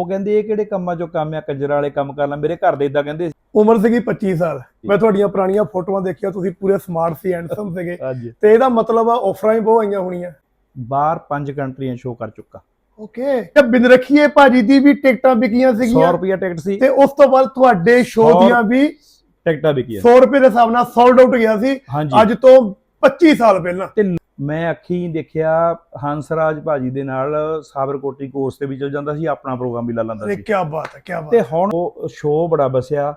ਉਹ ਕਹਿੰਦੇ ਇਹ ਕਿਹੜੇ ਕੰਮਾਂ ਚੋਂ ਕੰਮ ਆ? ਕੰਜਰਾਂ ਵਾਲੇ ਕੰਮ ਕਰ ਲਾ। ਮੇਰੇ ਘਰ ਦੇ ਇਦਾਂ ਕਹਿੰਦੇ ਸੀ। ਉਮਰ ਸੀਗੀ 25 ਸਾਲ। ਮੈਂ ਤੁਹਾਡੀਆਂ ਪੁਰਾਣੀਆਂ ਫੋਟੋਆਂ ਦੇਖੀਆਂ ਤੁਸੀਂ ਪੂਰੇ ਸਮਾਰਟ ਸੀ ਹੈਂਡਸਮ ਸੀਗੇ। ਤੇ ਇਹਦਾ ਮਤਲਬ ਆ ਆਫਰਾਂ ਹੀ ਬਹੁਤ ਆਈਆਂ ਹੋਣੀਆਂ। ਬਾਹਰ ਪੰਜ ਕੰਟਰੀਆਂ ਸ਼ੋਅ ਕਰ ਚੁੱਕਾ। ਓਕੇ ਤੇ ਬਿਨ ਰੱਖੀਏ ਭਾਜੀ ਦੀ ਵੀ ਟਿਕਟਾਂ ਵਿਕੀਆਂ 100 ਸੀਗੀਆਂ ਰੁਪਿਆ ਟਿਕਟ ਸੀ। ਤੇ ਉਸ ਤੋਂ ਬਾਅਦ ਤੁਹਾਡੇ ਸ਼ੋਅ ਸੌ- ਦੀਆਂ ਵੀ ਟਿਕਟਾਂ ਵਿਕੀਆਂ। 100 ਰੁਪਏ ਦੇ ਹਿਸਾਬ ਨਾਲ ਸੋਲਡ ਆਊਟ ਗਿਆ ਸੀ। ਹਾਂਜੀ। ਅੱਜ ਤੋਂ 25 ਸਾਲ ਪਹਿਲਾਂ। ਤੇ ਮੈਂ ਅੱਖੀ ਦੇਖਿਆ ਹੰਸਰਾਜ ਭਾਜੀ ਦੇ ਨਾਲ ਸਾਬਰਕੋਟੀ ਕੋਰਸ ਤੇ ਵੀ ਚਲ ਜਾਂਦਾ ਸੀ ਆਪਣਾ ਪ੍ਰੋਗਰਾਮ ਵੀ ਲਾ ਲੈਂਦਾ ਸੀ। ਕੀ ਬਾਤ ਹੈ ਕੀ ਬਾਤ ਤੇ ਹੁਣ ਉਹ ਸ਼ੋਅ ਬੜਾ ਬਸਿਆ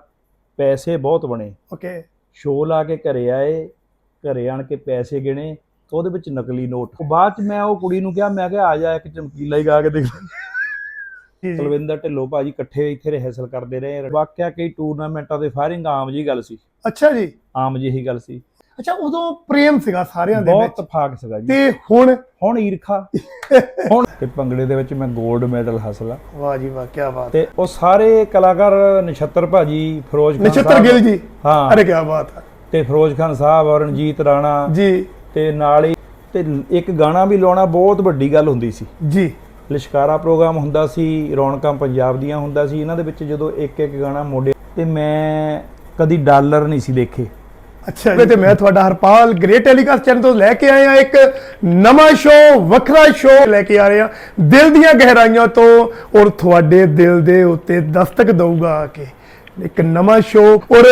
ਪੈਸੇ ਬਹੁਤ ਬਣੇ। ਓਕੇ ਸ਼ੋਅ ਲਾ ਕੇ ਘਰੇ ਆਏ ਘਰੇ ਆਣ ਕੇ ਪੈਸੇ ਗਿਣੇ ਤੇ ਉਹਦੇ ਵਿੱਚ ਨਕਲੀ ਨੋਟ। ਬਾਅਦ ਚ ਮੈਂ ਉਹ ਕੁੜੀ ਨੂੰ ਕਿਹਾ ਮੈਂ ਕਿਹਾ ਆ ਜਾ ਇੱਕ ਚਮਕੀਲਾ ਹੀ ਗਾ ਕੇ ਦੇਖ ਜੀ ਜੀ। ਕੁਲਵਿੰਦਰ ਢਿੱਲੋਂ ਭਾਜੀ ਇਕੱਠੇ ਇੱਥੇ ਰਿਹਰਸਲ ਕਰਦੇ ਰਹੇ। ਵਾਕਿਆ ਕਈ ਟੂਰਨਾਮੈਂਟਾਂ ਦੇ ਫਾਇਰਿੰਗ ਆਮ ਜੀ ਗੱਲ ਸੀ। ਅੱਛਾ ਜੀ। ਆਮ ਜਿਹੀ ਗੱਲ ਸੀ। ਅੱਛਾ ਉਦੋਂ ਪ੍ਰੇਮ ਸੀਗਾ ਸਾਰਿਆਂ ਦੇ ਬਹੁਤ ਵਿੱਚ। ਫਾਕ ਸੀਗਾ ਜੀ। ਤੇ ਹੁਣ? ਹੁਣ ਈਰਖਾ। ਹੁਣ ਤੇ ਭੰਗੜੇ ਦੇ ਵਿੱਚ ਮੈਂ 골ਡ ਮੈਡਲ ਹਾਸਲ ਆ। ਵਾਹ ਜੀ ਵਾਹ ਕੀ ਬਾਤ। ਤੇ ਉਹ ਸਾਰੇ ਕਲਾਕਾਰ ਨਛੱਤਰ ਭਾਜੀ ਫਿਰੋਜ਼ ਖਾਨ ਨਛੱਤਰ ਗਿੱਲ ਜੀ? ਹਾਂ। ਅਰੇ ਕੀ ਬਾਤ ਹੈ ਤੇ ਫਿਰੋਜ਼ ਖਾਨ ਸਾਹਿਬ ਔਰ ਰਣਜੀਤ ਰਾਣਾ। ਜੀ। ਤੇ ਨਾਲ ਹੀ ਤੇ ਇੱਕ ਗਾਣਾ ਵੀ ਲਾਉਣਾ ਬਹੁਤ ਵੱਡੀ ਗੱਲ ਹੁੰਦੀ ਸੀ। ਜੀ। ਲਿਸ਼ਕਾਰਾ ਪ੍ਰੋਗਰਾਮ ਹੁੰਦਾ ਸੀ ਰੌਣਕਾਂ ਪੰਜਾਬ ਦੀਆਂ ਹੁੰਦਾ ਸੀ। ਇਹਨਾਂ ਦੇ ਵਿੱਚ ਜਦੋਂ ਇੱਕ ਇੱਕ ਗਾਣਾ ਮੋੜੇ ਤੇ ਮੈਂ ਕਦੀ ਡਾਲਰ ਨਹੀਂ ਸੀ ਦੇਖੇ। ਅੱਛਾ ਜੀ। ਤੇ ਮੈਂ ਤੁਹਾਡਾ ਹਰਪਾਲ ਗ੍ਰੇਟ ਟੈਲੀਕਾਸਟ ਚੈਨਲ ਤੋਂ ਲੈ ਕੇ ਆਏ ਆ ਇੱਕ ਨਵਾਂ ਸ਼ੋਅ ਵੱਖਰਾ ਸ਼ੋਅ ਲੈ ਕੇ ਆ ਰਹੇ ਆ ਦਿਲ ਦੀਆਂ ਗਹਿਰਾਈਆਂ ਤੋਂ ਔਰ ਤੁਹਾਡੇ ਦਿਲ ਦੇ ਉੱਤੇ ਦਸਤਕ ਦਊਗਾ ਆ ਕੇ। ਇੱਕ ਨਵਾਂ ਸ਼ੋਅ ਔਰ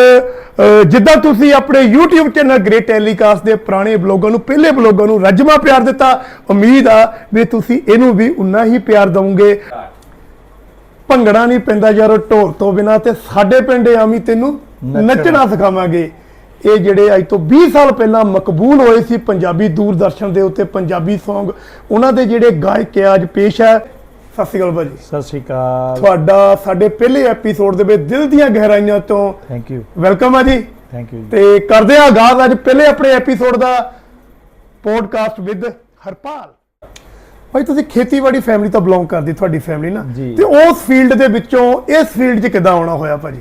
ਜਿੱਦਾਂ ਤੁਸੀਂ ਆਪਣੇ YouTube ਚੈਨਲ ਗ੍ਰੇਟ ਟੈਲੀਕਾਸਟ ਦੇ ਪੁਰਾਣੇ ਬਲੌਗਾਂ ਨੂੰ ਪਹਿਲੇ ਬਲੌਗਾਂ ਨੂੰ ਰੱਜਮਾ ਪਿਆਰ ਦਿੱਤਾ ਉਮੀਦ ਆ ਵੀ ਤੁਸੀਂ ਇਹਨੂੰ ਵੀ ਉਨਾ ਹੀ ਪਿਆਰ ਦਵੋਗੇ। ਭੰਗੜਾ ਨਹੀਂ ਪੈਂਦਾ ਯਾਰੋ ਢੋਲ ਤੋਂ ਬਿਨਾ ਤੇ ਸਾਡੇ ਪਿੰਡ ਆਮੀ ਤੈਨੂੰ। ਨੱਚਣਾ ਸਿਖਾਵਾਂਗੇ। ਇਹ ਜਿਹੜੇ ਅੱਜ ਤੋਂ 20 ਸਾਲ ਪਹਿਲਾਂ ਮਕਬੂਲ ਹੋਏ ਸੀ ਪੰਜਾਬੀ ਦੂਰਦਰਸ਼ਨ ਦੇ ਉੱਤੇ ਪੰਜਾਬੀ Song ਉਹਨਾਂ ਦੇ ਜਿਹੜੇ ਗਾਇਕ ਆ ਅੱਜ ਪੇਸ਼ ਹੈ। ਸਤਿ ਸ਼੍ਰੀ ਅਕਾਲ ਭਾਜੀ। ਸਤਿ ਸ਼੍ਰੀ ਅਕਾਲ। ਤੁਹਾਡਾ ਸਾਡੇ ਪਹਿਲੇ ਐਪੀਸੋਡ ਦੇ ਵਿੱਚ ਦਿਲ ਦੀਆਂ ਗਹਿਰਾਈਆਂ ਤੋਂ ਥੈਂਕ ਯੂ ਵੈਲਕਮ ਆ ਜੀ। ਥੈਂਕ ਯੂ ਤੇ ਕਰਦੇ ਆ ਆਗਾਜ਼ ਅੱਜ ਪਹਿਲੇ ਆਪਣੇ ਐਪੀਸੋਡ ਦਾ ਪੋਡਕਾਸਟ ਵਿਦ ਹਰਪਾਲ। ਭਾਈ ਤੁਸੀਂ ਖੇਤੀਬਾੜੀ ਫੈਮਿਲੀ ਤੋਂ ਬਿਲੋਂਗ ਕਰਦੀ ਤੁਹਾਡੀ ਫੈਮਿਲੀ ਨਾ। ਤੇ ਉਸ ਫੀਲਡ ਦੇ ਵਿੱਚੋਂ ਇਸ ਫੀਲਡ 'ਚ ਕਿੱਦਾਂ ਆਉਣਾ ਹੋਇਆ ਭਾਜੀ?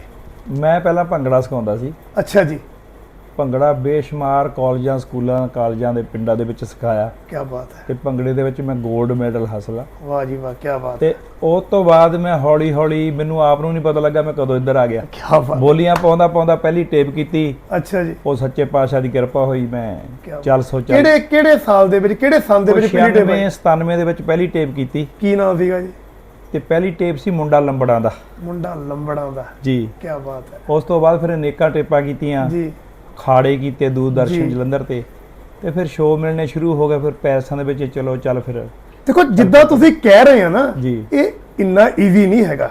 ਮੈਂ ਪਹਿਲਾਂ ਭੰਗੜਾ ਸਿਖਾਉਂਦਾ ਸੀ। ਅੱਛਾ ਜੀ। ਭੰਗੜਾ ਬੇਸ਼ੁਮਾਰ ਕਾਲਜਾਂ ਸਕੂਲਾਂ ਕਾਲਜਾਂ ਦੇ ਪਿੰਡਾਂ ਦੇ ਵਿੱਚ ਸਿਖਾਇਆ। ਕੀ ਬਾਤ ਹੈ। ਤੇ ਭੰਗੜੇ ਦੇ ਵਿੱਚ ਮੈਂ 골ਡ ਮੈਡਲ ਹਾਸਲ ਆ। ਵਾਹ ਜੀ ਵਾਹ ਕੀ ਬਾਤ ਤੇ ਉਸ ਤੋਂ ਬਾਅਦ ਮੈਂ ਹੌਲੀ ਹੌਲੀ ਮੈਨੂੰ ਆਪ ਨੂੰ ਨਹੀਂ ਪਤਾ ਲੱਗਾ ਮੈਂ ਕਦੋਂ ਇੱਧਰ ਆ ਗਿਆ। ਕੀ ਬਾਤ ਬੋਲੀਆਂ ਪਾਉਂਦਾ ਪਾਉਂਦਾ ਪਹਿਲੀ ਟੇਪ ਕੀਤੀ। ਅੱਛਾ ਜੀ। ਉਹ ਸੱਚੇ ਪਾਤਸ਼ਾਹ ਦੀ ਕਿਰਪਾ ਹੋਈ ਮੈਂ ਚੱਲ ਸੋਚਾਂ। ਕਿਹੜੇ ਕਿਹੜੇ ਸਾਲ ਦੇ ਵਿੱਚ ਕਿਹੜੇ ਸੰਨ ਦੇ ਵਿੱਚ ਪਹਿਲੀ ਟੇਪ 96 97 ਦੇ ਵਿੱਚ ਪਹਿਲੀ ਟੇਪ ਕੀਤੀ। ਕੀ ਨਾਮ ਸੀਗਾ ਜੀ? ਤੇ ਪਹਿਲੀ ਟੇਪ ਸੀ ਮੁੰਡਾ ਲੰਬੜਾਂ ਦਾ। ਮੁੰਡਾ ਲੰਬੜਾਂ ਦਾ। ਜੀ। ਕੀ ਬਾਤ ਹੈ। ਉਸ ਤੋਂ ਬਾਅਦ ਫਿਰ ਅਨੇਕਾਂ ਟੇਪਾਂ ਕੀਤੀਆਂ। ਜੀ। ਖਾੜੇ ਕੀਤੇ ਦੂਰਦਰਸ਼ਨ। ਜਲੰਧਰ ਤੇ ਤੇ ਫਿਰ ਸ਼ੋਅ ਮਿਲਣੇ ਸ਼ੁਰੂ ਹੋ ਗਏ ਫਿਰ ਪੈਸਿਆਂ ਦੇ ਵਿੱਚ ਚਲੋ ਚੱਲ ਫਿਰ। ਦੇਖੋ ਜਿੱਦਾਂ ਤੁਸੀਂ ਕਹਿ ਰਹੇ ਆ ਨਾ ਇਹ ਇੰਨਾ ਈਜ਼ੀ ਨਹੀਂ ਹੈਗਾ।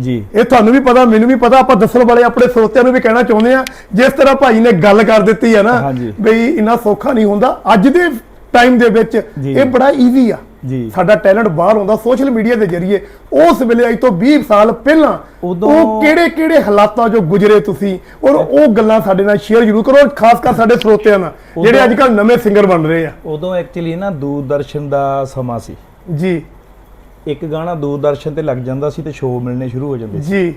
ਜੀ। ਇਹ ਤੁਹਾਨੂੰ ਵੀ ਪਤਾ ਮੈਨੂੰ ਵੀ ਪਤਾ ਆਪਾਂ ਦੱਸਣ ਵਾਲੇ ਆਪਣੇ ਸਰੋਤਿਆਂ ਨੂੰ ਵੀ ਕਹਿਣਾ ਚਾਹੁੰਦੇ ਆ ਜਿਸ ਤਰ੍ਹਾਂ ਭਾਈ ਨੇ ਗੱਲ ਕਰ ਦਿੱਤੀ ਹੈ ਨਾ। ਬਈ ਇੰਨਾ ਸੌਖਾ ਨਹੀਂ ਹੁੰਦਾ। ਅੱਜ ਦੇ ਟਾਈਮ ਦੇ ਵਿੱਚ। ਇਹ ਬੜਾ ਈਜ਼ੀ ਆ। ਜੀ। ਸਾਡਾ ਟੈਲੈਂਟ ਬਾਹਰ ਆਉਂਦਾ ਸੋਸ਼ਲ ਮੀਡੀਆ ਦੇ ਜ਼ਰੀਏ ਉਸ ਵੇਲੇ ਅੱਜ ਤੋਂ 20 ਸਾਲ ਪਹਿਲਾਂ ਉਹ ਕਿਹੜੇ ਕਿਹੜੇ ਹਾਲਾਤਾਂ ਚੋਂ ਗੁਜ਼ਰੇ ਤੁਸੀਂ? ਔਰ ਉਹ ਗੱਲਾਂ ਸਾਡੇ ਨਾਲ ਸ਼ੇਅਰ ਜ਼ਰੂਰ ਕਰੋ ਖਾਸ ਕਰ ਸਾਡੇ ਸਰੋਤਿਆਂ ਨਾਲ ਜਿਹੜੇ ਅੱਜ ਕੱਲ ਨਵੇਂ ਸਿੰਗਰ ਬਣ ਰਹੇ ਆ। ਉਦੋਂ ਐਕਚੁਅਲੀ ਨਾ ਦੂਰਦਰਸ਼ਨ ਦਾ ਸਮਾਂ ਸੀ। ਜੀ। ਇੱਕ ਗਾਣਾ ਦੂਰਦਰਸ਼ਨ ਤੇ ਲੱਗ ਜਾਂਦਾ ਸੀ ਤੇ ਸ਼ੋਅ ਮਿਲਣੇ ਸ਼ੁਰੂ ਹੋ ਜਾਂਦੇ ਸੀ। ਜੀ।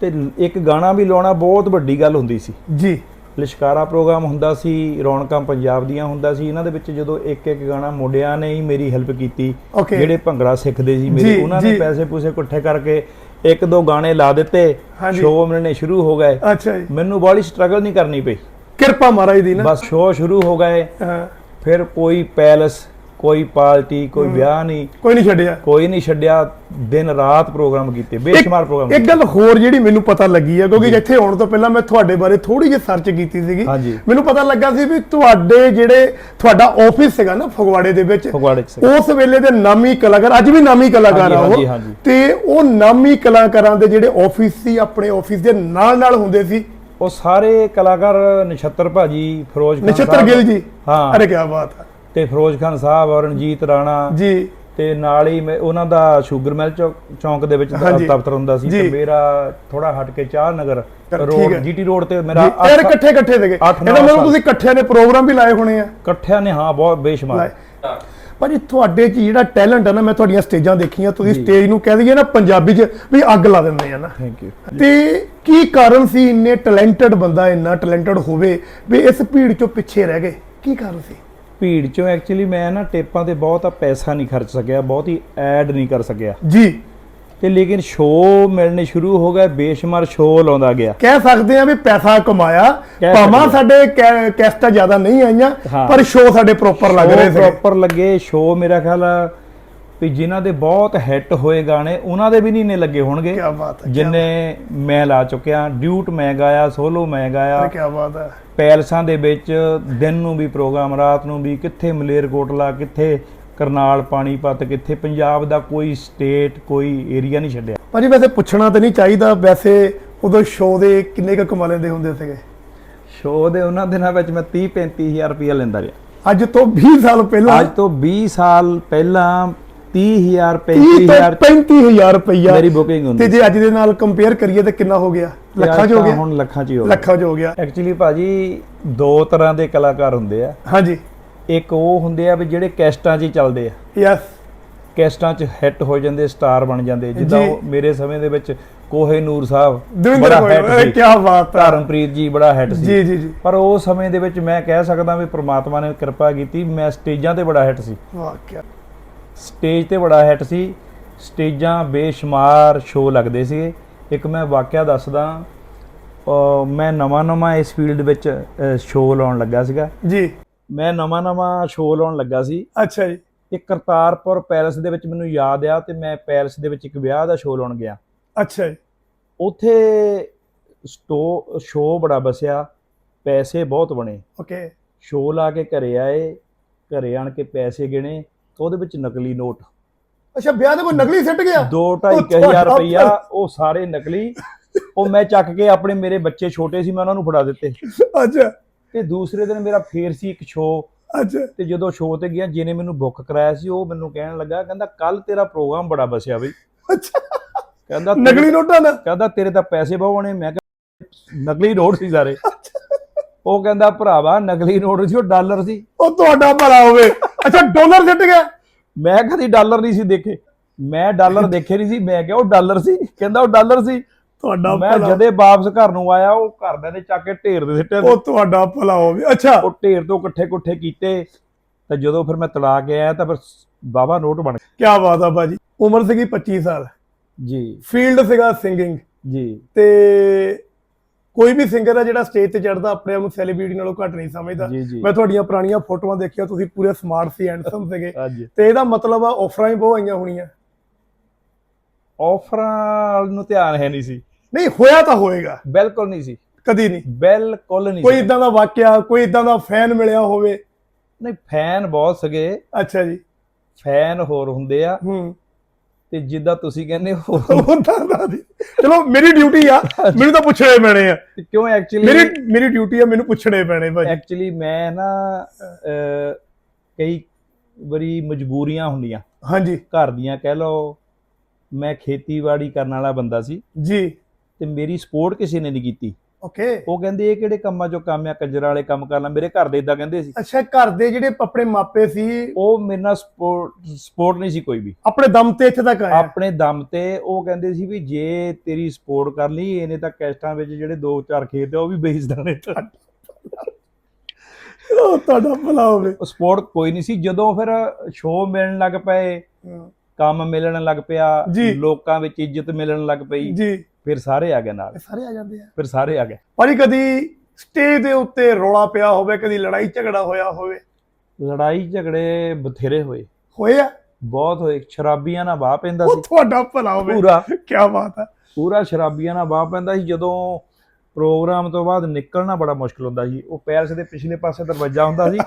ਤੇ ਇੱਕ ਗਾਣਾ ਵੀ ਲਾਉਣਾ ਬਹੁਤ ਵੱਡੀ ਗੱਲ ਹੁੰਦੀ ਸੀ। ਜੀ। ਲਿਸ਼ਕਾਰਾ ਪ੍ਰੋਗਰਾਮ ਹੁੰਦਾ ਸੀ ਰੌਣਕਾਂ ਪੰਜਾਬ ਦੀਆਂ ਹੁੰਦਾ ਸੀ ਇਹਨਾਂ ਦੇ ਵਿੱਚ ਜਦੋਂ ਇੱਕ ਇੱਕ ਗਾਣਾ ਮੁੰਡਿਆਂ ਨੇ ਹੀ ਮੇਰੀ ਹੈਲਪ ਕੀਤੀ. ਜਿਹੜੇ ਭੰਗੜਾ ਸਿੱਖਦੇ ਸੀ ਮੇਰੇ ਉਹਨਾਂ ਨੇ। ਪੈਸੇ ਪੂਸੇ ਇਕੱਠੇ ਕਰਕੇ ਇੱਕ ਦੋ ਗਾਣੇ ਲਾ ਦਿੱਤੇ। ਸ਼ੋਅ ਮਿਲਣੇ ਸ਼ੁਰੂ ਹੋ ਗਏ ਅੱਛਾ ਜੀ ਮੈਨੂੰ ਬੜੀ ਸਟਰਗਲ ਨਹੀਂ ਕਰਨੀ ਪਈ ਕਿਰਪਾ ਮਹਾਰਾਜ ਦੀ ਨਾ ਬਸ ਸ਼ੋਅ ਸ਼ੁਰੂ ਹੋ ਗਏ ਹਾਂ, ਫਿਰ ਕੋਈ ਪੈਲਸ ਕੋਈ ਪਾਰਟੀ ਕੋਈ ਵਿਆਹ ਨਹੀਂ ਕੋਈ ਨਹੀਂ ਛੱਡਿਆ। ਕੋਈ ਨਹੀਂ ਛੱਡਿਆ ਦਿਨ ਰਾਤ ਪ੍ਰੋਗਰਾਮ ਕੀਤੇ ਬੇਸ਼ੁਮਾਰ ਪ੍ਰੋਗਰਾਮ ਇੱਕ ਗੱਲ ਹੋਰ ਜਿਹੜੀ ਮੈਨੂੰ ਪਤਾ ਲੱਗੀ ਹੈ ਕਿਉਂਕਿ ਇੱਥੇ ਆਉਣ ਤੋਂ ਪਹਿਲਾਂ ਮੈਂ ਤੁਹਾਡੇ ਬਾਰੇ ਥੋੜੀ ਜਿਹੀ ਸਰਚ ਕੀਤੀ ਸੀਗੀ। ਮੈਨੂੰ ਪਤਾ ਲੱਗਾ ਸੀ ਵੀ ਤੁਹਾਡੇ ਜਿਹੜੇ ਤੁਹਾਡਾ ਆਫਿਸ ਸੀਗਾ ਨਾ ਫਗਵਾੜੇ ਦੇ ਵਿੱਚ। ਉਸ ਵੇਲੇ ਦੇ ਨਾਮੀ ਕਲਾਕਾਰ ਅੱਜ ਵੀ ਨਾਮੀ ਕਲਾਕਾਰ ਆ ਉਹ। ਤੇ ਉਹ ਨਾਮੀ ਕਲਾਕਾਰਾਂ ਦੇ ਜਿਹੜੇ ਆਫਿਸ ਸੀ ਆਪਣੇ ਆਫਿਸ ਦੇ ਨਾਲ ਨਾਲ ਹੁੰਦੇ ਸੀ। ਉਹ ਸਾਰੇ ਕਲਾਕਾਰ ਨਛੱਤਰ ਭਾਜੀ ਫਿਰੋਜ਼ ਖਾਨ ਨਛੱਤਰ ਗਿੱਲ ਜੀ। ਹਾਂ। ਅਰੇ ਕੀ ਬਾਤ ਹੈ। ਤੇ ਫਿਰੋਜ਼ ਖਾਨ ਸਾਹਿਬ ਔਰ ਰਣਜੀਤ ਰਾਣਾ ਜੀ ਤੇ ਨਾਲ ਹੀ ਉਹਨਾਂ ਦਾ ਸ਼ੂਗਰ ਮਿਲ ਚੌਕ- ਦੇ ਵਿੱਚ। ਦਫ਼ਤਰ ਹੁੰਦਾ ਸੀ ਤੇ। ਮੇਰਾ ਥੋੜਾ ਹਟ ਕੇ ਚਾਹ ਨਗਰ ਰੋਡ। ਜੀਟੀ ਰੋਡ ਤੇ ਮੇਰਾ ਯਾਰ ਇਕੱਠੇ ਇਕੱਠੇ ਅੱਠ, ਇਹਦਾ ਮਤਲਬ। ਤੁਸੀਂ ਇਕੱਠਿਆਂ ਨੇ ਪ੍ਰੋਗਰਾਮ ਵੀ ਲਾਏ ਹੋਣੇ ਆ ਇਕੱਠਿਆਂ ਨੇ ਹਾਂ ਬਹੁਤ ਬੇਸ਼ੁਮਾਰ ਭਾਜੀ ਤੁਹਾਡੇ 'ਚ ਜਿਹੜਾ ਟੈਲੈਂਟ ਹੈ ਨਾ ਮੈਂ ਤੁਹਾਡੀਆਂ ਸਟੇਜਾਂ ਦੇਖੀਆਂ ਤੁਸੀਂ। ਸਟੇਜ ਨੂੰ ਕਹਿ ਦਈਏ ਨਾ ਪੰਜਾਬੀ 'ਚ ਵੀ ਅੱਗ ਲਾ ਦਿੰਦੇ ਆ ਨਾ ਥੈਂਕ ਯੂ ਤੇ ਕੀ ਕਾਰਨ ਸੀ ਇੰਨੇ ਟੈਲੈਂਟਡ ਬੰਦਾ ਇੰਨਾ ਟੈਲੈਂਟਡ ਹੋਵੇ ਵੀ ਇਸ ਭੀੜ 'ਚੋਂ ਪਿੱਛੇ ਰਹਿ ਗਏ ਕੀ ਕਾਰਨ ਸੀ ਭੀੜ ਚੋਂ ਐਕਚੁਅਲੀ ਮੈਂ ਨਾ ਟੇਪਾਂ ਤੇ ਬਹੁਤਾ ਪੈਸਾ ਨਹੀਂ ਖਰਚ ਸਕਿਆ ਬਹੁਤੀ ਐਡ ਨਹੀਂ ਕਰ ਸਕਿਆ। ਜੀ। ਤੇ ਲੇਕਿਨ ਸ਼ੋਅ ਮਿਲਣੇ ਸ਼ੁਰੂ ਹੋ ਗਏ ਬੇਸ਼ੁਮਾਰ ਸ਼ੋਅ ਲਾਉਂਦਾ ਗਿਆ। ਕਹਿ ਸਕਦੇ ਆ ਵੀ ਪੈਸਾ ਕਮਾਇਆ ਭਾਵੇਂ। ਸਾਡੇ ਕੈਸਟਾਂ ਜ਼ਿਆਦਾ ਨਹੀਂ ਆਈਆਂ। ਪਰ ਸ਼ੋਅ ਸਾਡੇ ਪ੍ਰੋਪਰ ਲੱਗ ਰਹੇ ਸੀ ਪ੍ਰੋਪਰ ਲੱਗੇ ਸ਼ੋਅ ਮੇਰਾ ਖਿਆਲ ਆ ਵੀ ਜਿਨ੍ਹਾਂ ਦੇ ਬਹੁਤ ਹਿੱਟ ਹੋਏ ਗਾਣੇ ਉਹਨਾਂ ਦੇ ਵੀ ਨਹੀਂ ਨੇ ਲੱਗੇ ਹੋਣਗੇ। ਕੀ ਬਾਤ ਹੈ ਜਿੰਨੇ ਮੈਂ ਲਾ ਚੁੱਕਿਆ ਡਿਊਟ ਮੈਂ ਗਾਇਆ ਸੋਲੋ ਮੈਂ ਗਾਇਆ। ਕੀ ਬਾਤ ਹੈ। ਪੈਲਸਾਂ ਦੇ ਵਿੱਚ ਦਿਨ ਨੂੰ ਵੀ ਪ੍ਰੋਗਰਾਮ ਰਾਤ ਨੂੰ ਵੀ ਕਿੱਥੇ ਮਲੇਰਕੋਟਲਾ ਕਿੱਥੇ ਕਰਨਾਲ ਪਾਣੀਪਤ ਕਿੱਥੇ ਪੰਜਾਬ ਦਾ ਕੋਈ ਸਟੇਟ ਕੋਈ ਏਰੀਆ ਨਹੀਂ ਛੱਡਿਆ। ਭਾਜੀ ਵੈਸੇ ਪੁੱਛਣਾ ਤਾਂ ਨਹੀਂ ਚਾਹੀਦਾ ਵੈਸੇ ਉਦੋਂ ਸ਼ੋਅ ਦੇ ਕਿੰਨੇ ਕੁ ਕਮਾ ਲੈਂਦੇ ਹੁੰਦੇ ਸੀਗੇ? ਸ਼ੋਅ ਦੇ ਉਹਨਾਂ ਦਿਨਾਂ ਵਿੱਚ ਮੈਂ 30 35000 ਰੁਪਇਆ ਲੈਂਦਾ ਰਿਹਾ। ਅੱਜ ਤੋਂ 20 ਸਾਲ ਪਹਿਲਾਂ? ਅੱਜ ਤੋਂ 20 ਸਾਲ ਪਹਿਲਾਂ 30000 30 ਤੋਂ 35000 35000 ਰੁਪਈਆ ਮੇਰੀ ਬੁਕਿੰਗ ਤੇ ਹੁੰਦੀ ਜੇ ਅੱਜ ਦੇ ਨਾਲ ਕੰਪੇਅਰ ਕਰੀਏ ਤਾਂ ਕਿੰਨਾ ਹੋ ਗਿਆ? ਲੱਖਾਂ ਚ ਹੋ ਗਿਆ। ਹੁਣ ਲੱਖਾਂ ਚ ਹੀ ਹੋ ਗਿਆ। ਲੱਖਾਂ ਚ ਹੋ ਗਿਆ। ਐਕਚੁਅਲੀ ਭਾਜੀ ਦੋ ਤਰ੍ਹਾਂ ਦੇ ਕਲਾਕਾਰ ਹੁੰਦੇ ਆ। ਹਾਂਜੀ। ਇੱਕ ਉਹ ਹੁੰਦੇ ਆ ਵੀ ਜਿਹੜੇ ਕੈਸਟਾਂ 'ਚ ਹੀ ਚੱਲਦੇ ਆ। ਯੈਸ। ਕੈਸਟਾਂ 'ਚ ਹਿੱਟ ਹੋ ਜਾਂਦੇ ਸਟਾਰ ਬਣ ਜਾਂਦੇ। ਜਿੱਦਾਂ। ਉਹ ਮੇਰੇ ਸਮੇਂ ਦੇ ਵਿੱਚ ਕੋਹੇ ਨੂਰ ਸਾਹਿਬ ਬੜਾ ਹਿੱਟ ਸੀ। ਕੀ ਬਾਤ ਹੈ ਧਰਮਪ੍ਰੀਤ ਜੀ ਬੜਾ ਹਿੱਟ ਸੀ। ਜੀ ਜੀ ਜੀ। ਪਰ ਉਹ ਸਮੇਂ ਦੇ ਵਿੱਚ ਮੈਂ ਕਹਿ ਸਕਦਾ ਵੀ ਪ੍ਰਮਾਤਮਾ ਨੇ ਕਿਰਪਾ ਕੀਤੀ ਮੈਂ ਸਟੇਜਾਂ ਤੇ ਬੜਾ ਹਿੱਟ ਸੀ। ਵਾਹ ਕੀ ਸਟੇਜ ਤੇ ਬੜਾ ਹਿੱਟ ਸੀ। ਸਟੇਜਾਂ ਬੇਸ਼ੁਮਾਰ ਸ਼ੋਅ ਲੱਗਦੇ ਸੀਗੇ। ਇੱਕ ਮੈਂ ਵਾਕਿਆ ਦੱਸਦਾ ਮੈਂ ਨਵਾਂ ਨਵਾਂ ਇਸ ਫੀਲਡ ਵਿੱਚ ਸ਼ੋਅ ਲਾਉਣ ਲੱਗਾ ਸੀਗਾ। ਜੀ। ਮੈਂ ਨਵਾਂ ਨਵਾਂ ਸ਼ੋਅ ਲਾਉਣ ਲੱਗਾ ਸੀ। ਅੱਛਾ ਜੀ। ਇੱਕ ਕਰਤਾਰਪੁਰ ਪੈਲਸ ਦੇ ਵਿੱਚ ਮੈਨੂੰ ਯਾਦ ਆ ਤੇ ਮੈਂ ਪੈਲਸ ਦੇ ਵਿੱਚ ਇੱਕ ਵਿਆਹ ਦਾ ਸ਼ੋਅ ਲਾਉਣ ਗਿਆ। ਅੱਛਾ ਜੀ। ਉੱਥੇ ਸਟੋ ਸ਼ੋਅ ਬੜਾ ਬਸਿਆ ਪੈਸੇ ਬਹੁਤ ਬਣੇ। ਓਕੇ ਸ਼ੋਅ ਲਾ ਕੇ ਘਰੇ ਆਏ ਘਰੇ ਆਣ ਕੇ ਪੈਸੇ ਗਿਣੇ ਤਾਂ ਉਹਦੇ ਵਿੱਚ ਨਕਲੀ ਨੋਟ। ਅੱਛਾ ਵਿਆਹ ਦੇ ਕੋਈ ਨਕਲੀ ਸਿੱਟ ਗਿਆ? ਦੋ ਉਹ ਢਾਈ ਕੁ ਹਜ਼ਾਰ ਤੁਹਾਡਾ ਰੁਪਈਆ ਭਲਾ। ਉਹ ਸਾਰੇ ਨਕਲੀ। ਉਹ ਮੈਂ ਚੱਕ ਕੇ ਆਪਣੇ ਮੇਰੇ ਬੱਚੇ ਛੋਟੇ ਸੀ ਮੈਂ ਉਹਨਾਂ ਨੂੰ ਫੜਾ ਦਿੱਤੇ। ਅੱਛਾ। ਤੇ ਦੂਸਰੇ ਦਿਨ ਮੇਰਾ ਫੇਰ ਸੀ ਇੱਕ ਸ਼ੋਅ ਅੱਛਾ। ਤੇ ਜਦੋਂ ਸ਼ੋਅ ਤੇ ਗਿਆ ਜਿਹਨੇ ਮੈਨੂੰ ਬੁੱਕ ਕਰਾਇਆ ਸੀ ਉਹ ਮੈਨੂੰ ਕਹਿਣ ਲੱਗਾ ਕਹਿੰਦਾ ਕੱਲ ਤੇਰਾ ਪ੍ਰੋਗਰਾਮ ਬੜਾ ਬਸਿਆ ਬਈ। ਅੱਛਾ। ਕਹਿੰਦਾ ਨਕਲੀ ਨੋਟਾਂ ਦਾ? ਕਹਿੰਦਾ ਤੇਰੇ ਤਾਂ ਪੈਸੇ ਬਹੁਤ ਬਣੇ ਮੈਂ ਕਿਹਾ ਨਕਲੀ ਨੋਟ ਸੀ ਸਾਰੇ। ਉਹ ਕਹਿੰਦਾ ਭਰਾਵਾ ਨਕਲੀ ਨੋਟ ਸੀ ਉਹ ਡਾਲਰ ਸੀ। ਉਹ ਤੁਹਾਡਾ ਭਲਾ ਹੋਵੇ। ਅੱਛਾ ਡਾਲਰ ਸਿੱਟ ਗਿਆ? ਮੈਂ ਕਦੀ ਡਾਲਰ ਨਹੀਂ ਸੀ ਦੇਖੇ। ਮੈਂ ਡਾਲਰ ਦੇਖੇ ਨਹੀਂ ਸੀ ਮੈਂ ਕਿਹਾ ਉਹ ਡਾਲਰ ਸੀ ਕਹਿੰਦਾ ਉਹ ਡਾਲਰ ਸੀ। ਤੁਹਾਡਾ ਮੈਂ ਜਦੇ ਵਾਪਸ ਘਰ ਨੂੰ ਆਇਆ ਉਹ ਘਰਦਿਆਂ ਨੇ ਚੱਕ ਕੇ ਢੇਰ ਦੇ ਸਿੱਟੇ ਉਹ ਤੁਹਾਡਾ ਭਲਾ ਹੋਵੇ ਅੱਛਾ। ਉਹ ਢੇਰ ਤੋਂ ਇਕੱਠੇ ਇਕੱਠੇ ਕੀਤੇ ਤਾਂ ਜਦੋਂ ਫਿਰ ਮੈਂ ਤਲਾ ਕੇ ਆਇਆ ਤਾਂ ਫਿਰ ਬਾਬਾ ਨੋਟ ਬਣ ਗਿਆ। ਕੀ ਬਾਤ ਆ ਬਾਜੀ ਉਮਰ ਸੀਗੀ 25 ਸਾਲ। ਜੀ। ਫੀਲਡ ਸੀਗਾ ਸਿੰਗਿੰਗ ਜੀ। ਤੇ ਕੋਈ ਵੀ ਸਿੰਗਰ ਆ ਜਿਹੜਾ ਸਟੇਜ ਤੇ ਚੜਦਾ ਆਪਣੇ ਆਪ ਨੂੰ ਸੈਲੀਬ੍ਰਿਟੀ ਨਾਲੋਂ ਘੱਟ ਨਹੀਂ ਸਮਝਦਾ। ਮੈਂ ਤੁਹਾਡੀਆਂ ਪੁਰਾਣੀਆਂ ਫੋਟੋਆਂ ਦੇਖੀਆਂ ਤੁਸੀਂ ਪੂਰੇ ਸਮਾਰਟ ਸੀ ਹੈਂਡਸਮ ਸੀਗੇ। ਤੇ ਇਹਦਾ ਮਤਲਬ ਆ ਆਫਰਾਂ ਹੀ ਬਹੁਤ ਆਈਆਂ ਹੋਣੀਆਂ। ਆਫਰਾਂ ਨੂੰ ਧਿਆਨ ਹੈ ਨਹੀਂ ਸੀ। ਨਹੀਂ ਹੋਇਆ ਤਾਂ ਹੋਏਗਾ। ਬਿਲਕੁਲ ਨਹੀਂ ਸੀ। ਕਦੀ ਨਹੀਂ। ਬਿਲਕੁਲ ਨਹੀਂ ਕੋਈ ਇਦਾਂ ਦਾ ਵਾਕਿਆ ਕੋਈ ਇਦਾਂ ਦਾ ਫੈਨ ਮਿਲਿਆ ਹੋਵੇ। ਨਹੀਂ ਫੈਨ ਬਹੁਤ ਸਗੇ। ਅੱਛਾ ਜੀ। ਫੈਨ ਹੋਰ ਹੁੰਦੇ ਆ। ਹੂੰ। ਤੇ ਜਿੱਦਾਂ ਤੁਸੀਂ ਕਹਿੰਦੇ ਹੋ। ਉਦਾਂ ਦਾ। ਨਹੀਂ ਚਲੋ ਮੇਰੀ ਡਿਊਟੀ ਆ। ਮੈਨੂੰ ਤਾਂ ਪੁੱਛਣੇ ਪੈਣੇ ਆ। ਕਿਉਂ ਐਕਚੁਅਲੀ ਮੇਰੀ ਮੇਰੀ ਡਿਊਟੀ ਆ ਮੈਨੂੰ ਪੁੱਛਣੇ ਪੈਣੇ ਭਾਜੀ। ਐਕਚੁਅਲੀ ਮੈਂ ਨਾ ਕਈ ਵਾਰੀ ਮਜਬੂਰੀਆਂ ਹੁੰਦੀਆਂ। ਹਾਂਜੀ। ਘਰ ਦੀਆਂ ਕਹਿ ਲਓ ਮੈਂ ਖੇਤੀਬਾੜੀ ਕਰਨ ਵਾਲਾ ਬੰਦਾ ਸੀ। ਜੀ। ਤੇ ਮੇਰੀ ਸਪੋਰਟ ਕਿਸੇ ਨੇ ਨਹੀਂ ਕੀਤੀ। ਓਕੇ ਉਹ ਕਹਿੰਦੇ ਇਹ ਕਿਹੜੇ ਕੰਮਾਂ ਚੋਂ ਕੰਮ ਆ? ਕੰਜਰਾਂ ਵਾਲੇ ਕੰਮ ਕਰ ਲੈ ਮੇਰੇ ਘਰ ਦੇ ਇਦਾਂ ਕਹਿੰਦੇ ਸੀ। ਅੱਛਾ ਘਰ ਦੇ ਜਿਹੜੇ ਆਪਣੇ ਮਾਪੇ ਸੀ ਉਹ ਮੇਰੇ ਨਾਲ ਸਪੋਰਟ ਸਪੋਰਟ ਨਹੀਂ ਸੀ ਕੋਈ ਵੀ। ਆਪਣੇ ਦਮ ਤੇ ਇੱਥੇ ਤੱਕ ਆਏ ਆਪਣੇ ਦਮ ਤੇ ਉਹ ਕਹਿੰਦੇ ਸੀ ਵੀ ਜੇ ਤੇਰੀ ਸਪੋਰਟ ਕਰ ਲਈ ਇਹਨੇ ਤਾਂ ਕੈਸਟਾਂ ਵਿੱਚ ਜਿਹੜੇ ਦੋ ਚਾਰ ਖੇਤ ਆ ਉਹ ਵੀ ਵੇਚ ਦੇਣੇ ਉਹ ਤੁਹਾਡਾ ਭਲਾ ਹੋਵੇ। ਸਪੋਰਟ ਕੋਈ ਨਹੀਂ ਸੀ। ਜਦੋਂ ਫਿਰ ਸ਼ੋਅ ਮਿਲਣ ਲੱਗ ਪਏ ਕੰਮ ਮਿਲਣ ਲੱਗ ਪਿਆ। ਲੋਕਾਂ ਵਿੱਚ ਇੱਜ਼ਤ ਮਿਲਣ ਲੱਗ ਪਈ। ਜੀ। ਫਿਰ ਸਾਰੇ ਆ ਗਏ ਨਾਲ। ਸਾਰੇ ਆ ਜਾਂਦੇ ਆ। ਫਿਰ ਸਾਰੇ ਆ ਗਏ। ਭਾਜੀ ਕਦੀ ਸਟੇਜ ਦੇ ਉੱਤੇ ਰੌਲਾ ਪਿਆ ਹੋਵੇ ਕਦੀ ਲੜਾਈ ਝਗੜਾ ਹੋਇਆ ਹੋਵੇ? ਲੜਾਈ ਝਗੜੇ ਬਥੇਰੇ ਹੋਏ। ਹੋਏ ਆ? ਬਹੁਤ ਹੋਏ। ਸ਼ਰਾਬੀਆਂ ਨਾਲ ਵਾਹ ਪੈਂਦਾ ਉਹ ਸੀ ਤੁਹਾਡਾ ਭਲਾ ਹੋਵੇ। ਪੂਰਾ। ਕੀ ਬਾਤ ਹੈ ਪੂਰਾ ਸ਼ਰਾਬੀਆਂ ਨਾਲ ਵਾਹ ਪੈਂਦਾ ਸੀ। ਜਦੋਂ ਪ੍ਰੋਗਰਾਮ ਤੋਂ ਬਾਅਦ ਨਿਕਲਣਾ ਬੜਾ ਮੁਸ਼ਕਲ ਹੁੰਦਾ ਸੀ। ਉਹ ਪੈਲਸ ਦੇ ਪਿਛਲੇ ਪਾਸੇ ਦਰਵਾਜ਼ਾ ਹੁੰਦਾ ਸੀ।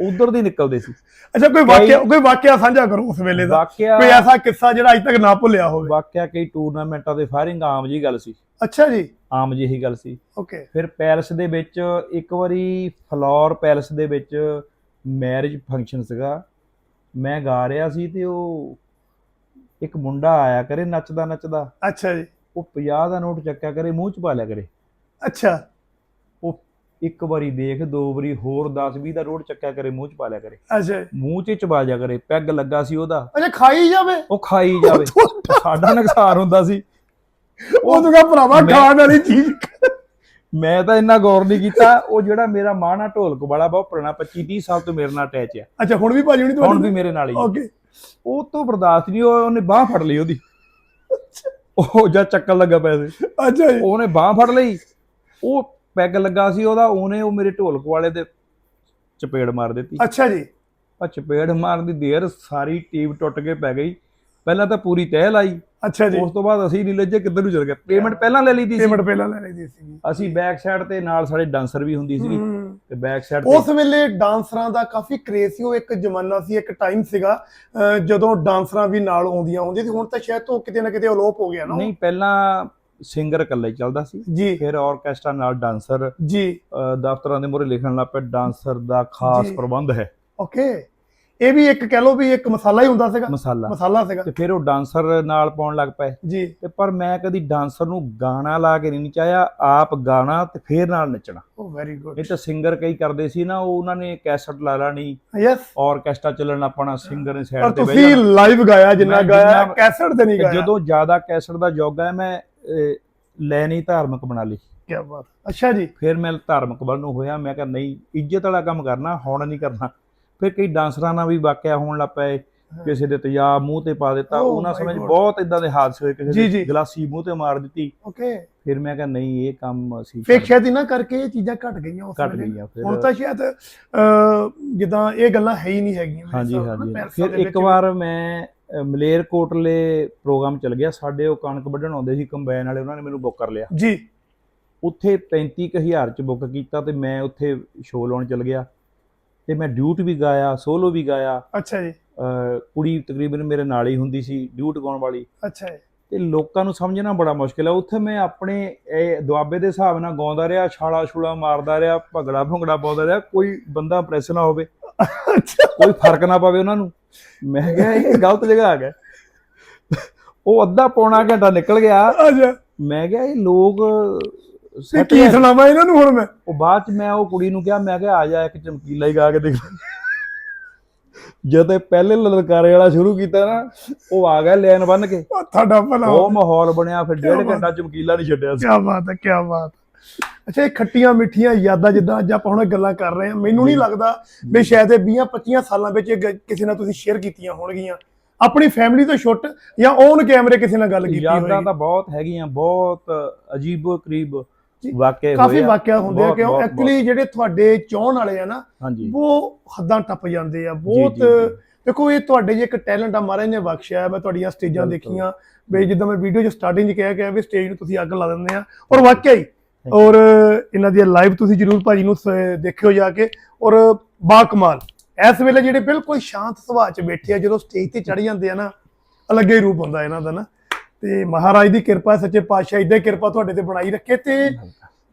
ਉਧਰ ਦੀ ਨਿਕਲਦੇ ਸੀ। ਅੱਛਾ ਕੋਈ ਵਾਕਿਆ ਕੋਈ ਵਾਕਿਆ ਸਾਂਝਾ ਕਰੋ ਉਸ ਵੇਲੇ ਦਾ। ਕੋਈ ਐਸਾ ਕਿੱਸਾ ਜਿਹੜਾ ਅੱਜ ਤੱਕ ਨਾ ਭੁੱਲਿਆ ਹੋਵੇ? ਵਾਕਿਆ ਕਈ ਟੂਰਨਾਮੈਂਟਾਂ ਦੇ ਫਾਇਰਿੰਗ ਆਮ ਜੀ ਗੱਲ ਸੀ। ਅੱਛਾ ਜੀ। ਆਮ ਜਿਹੀ ਗੱਲ ਸੀ। ਓਕੇ। ਫਿਰ ਪੈਲਸ ਦੇ ਵਿੱਚ ਇੱਕ ਵਾਰੀ ਫਲੋਰ ਪੈਲਸ ਦੇ ਵਿੱਚ ਮੈਰਿਜ ਫੰਕਸ਼ਨ ਸੀਗਾ। ਮੈਂ ਗਾ ਰਿਹਾ ਸੀ ਤੇ ਉਹ ਇੱਕ ਮੁੰਡਾ ਆਇਆ ਕਰੇ ਨੱਚਦਾ ਨੱਚਦਾ ਅੱਛਾ ਜੀ। ਉਹ 50 ਦਾ ਨੋਟ ਚੱਕਿਆ ਕਰੇ ਮੂੰਹ ਚ ਪਾ ਲਿਆ ਕਰੇ। ਅੱਛਾ। ਇੱਕ ਵਾਰੀ ਦੇਖ ਦੋ ਵਾਰੀ ਹੋਰ 10 20 ਦਾ ਨੋਟ ਚੱਕਿਆ ਕਰੇ ਮੂੰਹ ਚ ਪਾ ਲਿਆ ਕਰੇ। ਅੱਛਾ। ਮੂੰਹ ਚ ਚਬਾ ਜਾ ਕਰੇ ਪੈਗ ਲੱਗਾ ਸੀ ਉਹਦਾ। ਅੱਛਾ ਖਾਈ ਜਾਵੇ? ਉਹ ਖਾਈ ਜਾਵੇ। ਸਾਡਾ ਨੁਕਸਾਨ ਹੁੰਦਾ ਸੀ। ਉਹ ਤੂੰ ਕਹ ਭਰਾਵਾ ਖਾਣ ਵਾਲੀ ਚੀਜ਼ ਮੈਂ ਤਾਂ ਇੰਨਾ ਗੌਰ ਨਹੀਂ ਕੀਤਾ। ਉਹ ਜਿਹੜਾ ਮੇਰਾ ਮਾਂ ਨਾਲ ਢੋਲਕ ਵਾਲਾ ਬਹੁਤ ਪੁਰਾਣਾ 25 30 ਸਾਲ ਤੋਂ ਮੇਰੇ ਨਾਲ ਅਟੈਚ ਆ। ਅੱਛਾ ਹੁਣ ਵੀ ਭਾਜੀ ਹੁਣੀ ਹੁਣ ਵੀ ਤੁਹਾਡੀ ਮੇਰੇ ਨਾਲ ਹੀ। ਓਕੇ ਉਹ ਤੋਂ ਬਰਦਾਸ਼ਤ ਨਹੀਂ ਹੋਇਆ ਉਹਨੇ ਬਾਹ ਫੜ ਲਈ ਉਹਦੀ। ਉਹ ਜਾਂ ਚੱਕਣ ਲੱਗਾ ਪੈਸੇ। ਅੱਛਾ ਜੀ। ਉਹਨੇ ਬਾਹ ਫੜ ਲਈ। ਉਹ ਪੈਗ ਲੱਗਾ ਸੀ ਉਹਦਾ ਉਹਨੇ ਉਹ ਮੇਰੇ ਢੋਲਕ ਵਾਲੇ ਦੇ ਚਪੇੜ ਮਾਰ ਦਿੱਤੀ। ਅੱਛਾ ਜੀ। ਆ ਚਪੇੜ ਮਾਰਨ ਦੀ ਦੇਰ ਸਾਰੀ ਟੀਮ ਟੁੱਟ ਕੇ ਪੈ ਗਈ। ਪਹਿਲਾਂ ਤਾਂ ਪੂਰੀ ਤਹਿ ਲਾਈ। ਅੱਛਾ ਜੀ। ਉਸ ਤੋਂ ਬਾਅਦ ਅਸੀਂ ਨਹੀਂ ਲੱਜੇ ਕਿੱਧਰ ਨੂੰ ਚਲ ਗਏ? ਪੇਮੈਂਟ ਪਹਿਲਾਂ ਲੈ ਲਈ ਦੀ ਸੀ। ਪੇਮੈਂਟ ਪਹਿਲਾਂ ਲੈ ਲਈ ਦੀ ਸੀ ਅਸੀਂ ਬੈਕ ਸਾਈਡ ਤੇ ਨਾਲ ਸਾਡੇ ਡਾਂਸਰ ਵੀ ਹੁੰਦੀ ਸੀ ਤੇ ਬੈਕ ਸਾਈਡ ਉਸ ਵੇਲੇ ਡਾਂਸਰਾਂ ਦਾ ਕਾਫੀ ਕ੍ਰੇਜ਼ ਸੀ ਉਹ ਇੱਕ ਜ਼ਮਾਨਾ ਸੀ ਇੱਕ ਟਾਈਮ ਸੀਗਾ ਜਦੋਂ ਡਾਂਸਰਾਂ ਵੀ ਨਾਲ ਆਉਂਦੀਆਂ ਹੁੰਦੀਆਂ ਸੀ ਹੁਣ ਤਾਂ ਸ਼ਾਇਦ ਉਹ ਕਿਤੇ ਨਾ ਕਿਤੇ ਅਲੋਪ ਹੋ ਗਿਆ ਨਾ। ਨਹੀਂ ਪਹਿਲਾਂ ਸਿੰਗਰ ਇਕੱਲਾ ਹੀ ਚੱਲਦਾ ਸੀ। ਜੀ। ਫਿਰ ਆਰਕੈਸਟਰਾ ਨਾਲ ਡਾਂਸਰ ਜੀ। ਦਫ਼ਤਰਾਂ ਦੇ ਮੂਹਰੇ ਲਿਖਣ ਲੱਗ ਪਏ ਡਾਂਸਰ ਦਾ ਖਾਸ। ਪ੍ਰਬੰਧ ਹੈ। ਓਕੇ। ਇਹ ਵੀ ਇੱਕ ਕਹਿ ਲਓ ਵੀ ਇੱਕ ਮਸਾਲਾ ਹੀ ਹੁੰਦਾ ਸੀਗਾ। ਮਸਾਲਾ। ਮਸਾਲਾ ਸੀਗਾ। ਤੇ ਫਿਰ ਉਹ ਡਾਂਸਰ ਨਾਲ ਪਾਉਣ ਲੱਗ ਪਏ। ਜੀ। ਤੇ ਪਰ ਮੈਂ ਕਦੀ ਡਾਂਸਰ ਨੂੰ ਗਾਣਾ ਲਾ ਕੇ ਨਹੀਂ ਨਚਾਇਆ ਆਪ ਗਾਣਾ ਤੇ ਫੇਰ ਨਾਲ ਨੱਚਣਾ। ਉਹ ਵੈਰੀ ਗੁੱਡ ਇਹ ਤਾਂ ਸਿੰਗਰ ਕਈ ਕਰਦੇ ਸੀ ਨਾ ਉਹ ਉਹਨਾਂ ਨੇ ਕੈਸਟ ਲਾ ਲੈਣੀ ਯੈਸ ਆਰਕੈਸਟਰਾ ਚੱਲਣ ਆਪਣਾ ਸਿੰਗਰ ਨੇ ਸਾਈਡ ਤੇ ਤੁਸੀਂ ਬਹਿ ਲਾਈਵ ਗਾਇਆ ਜਿੰਨਾ ਗਾਇਆ ਕੈਸਟ ਤੇ ਨਹੀਂ। ਗਾਇਆ। ਜਦੋਂ ਜ਼ਿਆਦਾ ਕੈਸਟ ਦਾ ਯੁੱਗ ਹੈ ਮੈਂ ਅਹ, ਲੈਣੀ ਧਾਰਮਿਕ ਬਣਾ ਲਈ। ਕੀ ਬਾਤ। ਅੱਛਾ ਜੀ। ਫਿਰ ਮੈਂ ਧਾਰਮਿਕ ਵੱਲ ਨੂੰ ਹੋਇਆ ਮੈਂ ਕਿਹਾ ਨਹੀਂ ਇੱਜ਼ਤ ਵਾਲਾ ਕੰਮ ਕਰਨਾ ਹੁਣ ਨਹੀਂ ਕਰਨਾ। ਫਿਰ ਕਈ ਡਾਂਸਰਾਂ ਨਾਲ ਵੀ ਵਾਕਿਆ ਹੋਣ ਲੱਗ ਪਏ ਕਿਸੇ ਦੇ ਤੇਜ਼ਾਬ ਮੂੰਹ ਤੇ ਪਾ ਦਿੱਤਾ Oh ਉਹਨਾਂ ਸਮੇਂ. ਬਹੁਤ ਇਦਾਂ ਦੇ ਹਾਦਸੇ ਹੋਏ ਕਿਸੇ ਦੀ। ਗਲਾਸੀ ਮੂੰਹ ਤੇ ਮਾਰ ਦਿੱਤੀ। ਓਕੇ ਫਿਰ ਮੈਂ ਕਿਹਾ ਨਹੀਂ ਇਹ ਕੰਮ ਅਸੀਂ ਫੇਕ ਸ਼ਾਇਦ ਇਹਨਾਂ ਕਰਕੇ ਇਹ ਚੀਜ਼ਾਂ ਘਟ ਗਈਆਂ ਉਸ ਘਟ। ਗਈਆਂ ਫਿਰ ਹੁਣ ਤਾਂ ਸ਼ਾਇਦ ਜਿੱਦਾਂ ਇਹ ਗੱਲਾਂ ਹੈ ਹੀ ਨਹੀਂ ਹੈਗੀਆਂ ਹਾਂਜੀ ਹਾਂਜੀ। ਫਿਰ ਇੱਕ ਵਾਰ ਮੈਂ ਅਹ, ਮਲੇਰਕੋਟਲੇ ਪ੍ਰੋਗਰਾਮ ਚੱਲ ਗਿਆ। ਸਾਡੇ ਉਹ ਕਣਕ ਵੱਢਣ ਆਉਂਦੇ ਸੀ ਕੰਬਾਈਨ ਵਾਲੇ ਉਹਨਾਂ ਨੇ ਮੈਨੂੰ ਬੁੱਕ ਕਰ ਲਿਆ। ਜੀ। ਉੱਥੇ 35000 ਚ ਬੁੱਕ ਕੀਤਾ ਤੇ ਮੈਂ ਉੱਥੇ ਸ਼ੋਅ ਲਾਉਣ ਚੱਲ ਗਿਆ। ਤੇ ਮੈਂ ਡਿਊਟ ਵੀ ਗਾਇਆ ਸੋਲੋ ਵੀ ਗਾਇਆ। ਅੱਛਾ ਜੀ। ਕੁੜੀ ਤਕਰੀਬਨ ਮੇਰੇ ਨਾਲ ਹੀ ਹੁੰਦੀ ਸੀ ਡਿਊਟ ਗਾਉਣ ਵਾਲੀ। ਅੱਛਾ ਜੀ। ਤੇ ਲੋਕਾਂ ਨੂੰ ਸਮਝਣਾ ਬੜਾ ਮੁਸ਼ਕਿਲ ਹੈ ਉੱਥੇ ਮੈਂ ਆਪਣੇ ਇਹ ਦੁਆਬੇ ਦੇ ਹਿਸਾਬ ਨਾਲ ਗਾਉਂਦਾ ਰਿਹਾ ਛਾਲਾ ਛੁਲਾ ਮਾਰਦਾ ਰਿਹਾ ਭਗੜਾ ਭੁੰਗੜਾ ਪਾਉਂਦਾ ਰਿਹਾ। ਕੋਈ ਬੰਦਾ ਪ੍ਰੈਸ ਨਾ ਹੋਵੇ। ਕੋਈ ਫ਼ਰਕ ਨਾ ਪਵੇ ਉਹਨਾਂ ਨੂੰ। ਮੈਂ ਕਿਹਾ ਇਹ ਗਲਤ ਜਗ੍ਹਾ ਆ ਗਿਆ। ਉਹ ਅੱਧਾ ਪੌਣਾ ਘੰਟਾ ਨਿਕਲ ਗਿਆ। ਅੱਛਾ। ਮੈਂ ਕਿਹਾ ਇਹ ਲੋਕ ਤੇ ਕੀ। ਸੁਣਾਵਾਂ ਇਹਨਾਂ ਨੂੰ ਹੁਣ ਮੈਂ? ਉਹ ਬਾਅਦ ਚ ਮੈਂ ਉਹ ਕੁੜੀ ਨੂੰ ਕਿਹਾ ਮੈਂ ਕਿਹਾ ਆ ਜਾ ਇੱਕ ਚਮਕੀਲਾ ਹੀ ਗਾ ਕੇ ਦੇਖ। ਜਦੋਂ ਪਹਿਲੇ ਲਲਕਾਰੇ ਵਾਲਾ ਸ਼ੁਰੂ ਕੀਤਾ ਨਾ ਉਹ ਆ ਗਿਆ ਲੈਨ ਬੰਨ ਕੇ। ਉਹ ਤੁਹਾਡਾ ਭਲਾ ਉਹ ਮਾਹੌਲ ਬਣਿਆ ਫਿਰ ਡੇਢ। ਘੰਟਾ ਚਮਕੀਲਾ ਨਹੀਂ ਛੱਡਿਆ ਸੀ। ਕੀ ਬਾਤ ਹੈ ਕੀ ਬਾਤ। ਅੱਛਾ ਇਹ ਖੱਟੀਆਂ ਮਿੱਠੀਆਂ ਯਾਦਾਂ ਜਿੱਦਾਂ ਅੱਜ ਆਪਾਂ ਹੁਣ ਗੱਲਾਂ ਕਰ ਰਹੇ ਹਾਂ ਮੈਨੂੰ ਨਹੀਂ ਲੱਗਦਾ ਵੀ ਸ਼ਾਇਦ ਇਹ 20 25 ਸਾਲਾਂ ਵਿੱਚ ਇਹ ਗ- ਕਿਸੇ ਨਾਲ ਤੁਸੀਂ ਸ਼ੇਅਰ ਕੀਤੀਆਂ ਹੋਣਗੀਆਂ ਆਪਣੀ ਫੈਮਿਲੀ ਤੋਂ ਛੁੱਟ ਜਾਂ ਔਨ ਕੈਮਰੇ ਕਿਸੇ ਨਾਲ ਗੱਲ ਕੀਤੀ ਯਾਦਾਂ ਹੋਏਗੀ ਤਾਂ ਬਹੁਤ ਹੈਗੀਆਂ ਬਹੁਤ ਅਜੀਬੋ ਕਰੀਬ ਜੀ, ਵਾਕਿਆ ਕਾਫੀ ਆ। ਵਾਕਿਆ ਹੁੰਦੇ ਆ ਬਹੁਤ- ਕਿਉਂ ਬਹੁਤ- ਐਕਚੁਅਲੀ ਜਿਹੜੇ ਤੁਹਾਡੇ ਚਾਹਣ ਵਾਲੇ ਆ ਨਾ ਹਾਂਜੀ ਉਹ ਹੱਦਾਂ ਟੱਪ ਜਾਂਦੇ ਆ ਬਹੁਤ ਜੀ। ਦੇਖੋ ਇਹ ਤੁਹਾਡੇ ਜੇ ਇੱਕ ਟੈਲੈਂਟ ਆ ਮਹਾਰਾਜ ਨੇ ਬਖਸ਼ਿਆ ਹੈ। ਮੈਂ ਤੁਹਾਡੀਆਂ ਸਟੇਜਾਂ ਬਿਲਕੁਲ। ਦੇਖੀਆਂ ਵੀ ਜਿੱਦਾਂ ਮੈਂ ਵੀਡੀਓ 'ਚ ਸਟਾਰਟਿੰਗ 'ਚ ਕਿਹਾ ਗਿਆ ਵੀ ਸਟੇਜ ਨੂੰ ਤੁਸੀਂ ਅੱਗ ਲਾ ਦਿੰਦੇ ਆ ਔਰ ਵਾਕਿਆ ਹੀ ਔਰ ਇਹਨਾਂ ਦੀ ਲਾਈਵ ਤੁਸੀਂ ਜਰੂਰ ਭਾਜੀ ਨੂੰ ਦੇਖਿਓ ਜਾ ਕੇ। ਔਰ ਬਾ ਕਮਾਲ ਇਸ ਵੇਲੇ ਜਿਹੜੇ ਬਿਲਕੁਲ ਸ਼ਾਂਤ ਸੁਭਾਅ 'ਚ ਬੈਠੇ ਆ ਜਦੋਂ ਸਟੇਜ ਤੇ ਚੜ ਜਾਂਦੇ ਆ ਨਾ ਅਲੱਗੇ ਹੀ ਰੂਪ ਹੁੰਦਾ ਇਹਨਾਂ ਦਾ ਨਾ। ਤੇ ਮਹਾਰਾਜ ਦੀ ਕਿਰਪਾ ਸੱਚੇ ਪਾਤਸ਼ਾਹ ਇਦਾਂ ਹੀ ਕਿਰਪਾ ਤੁਹਾਡੇ ਤੇ ਬਣਾਈ ਰੱਖੇ ਤੇ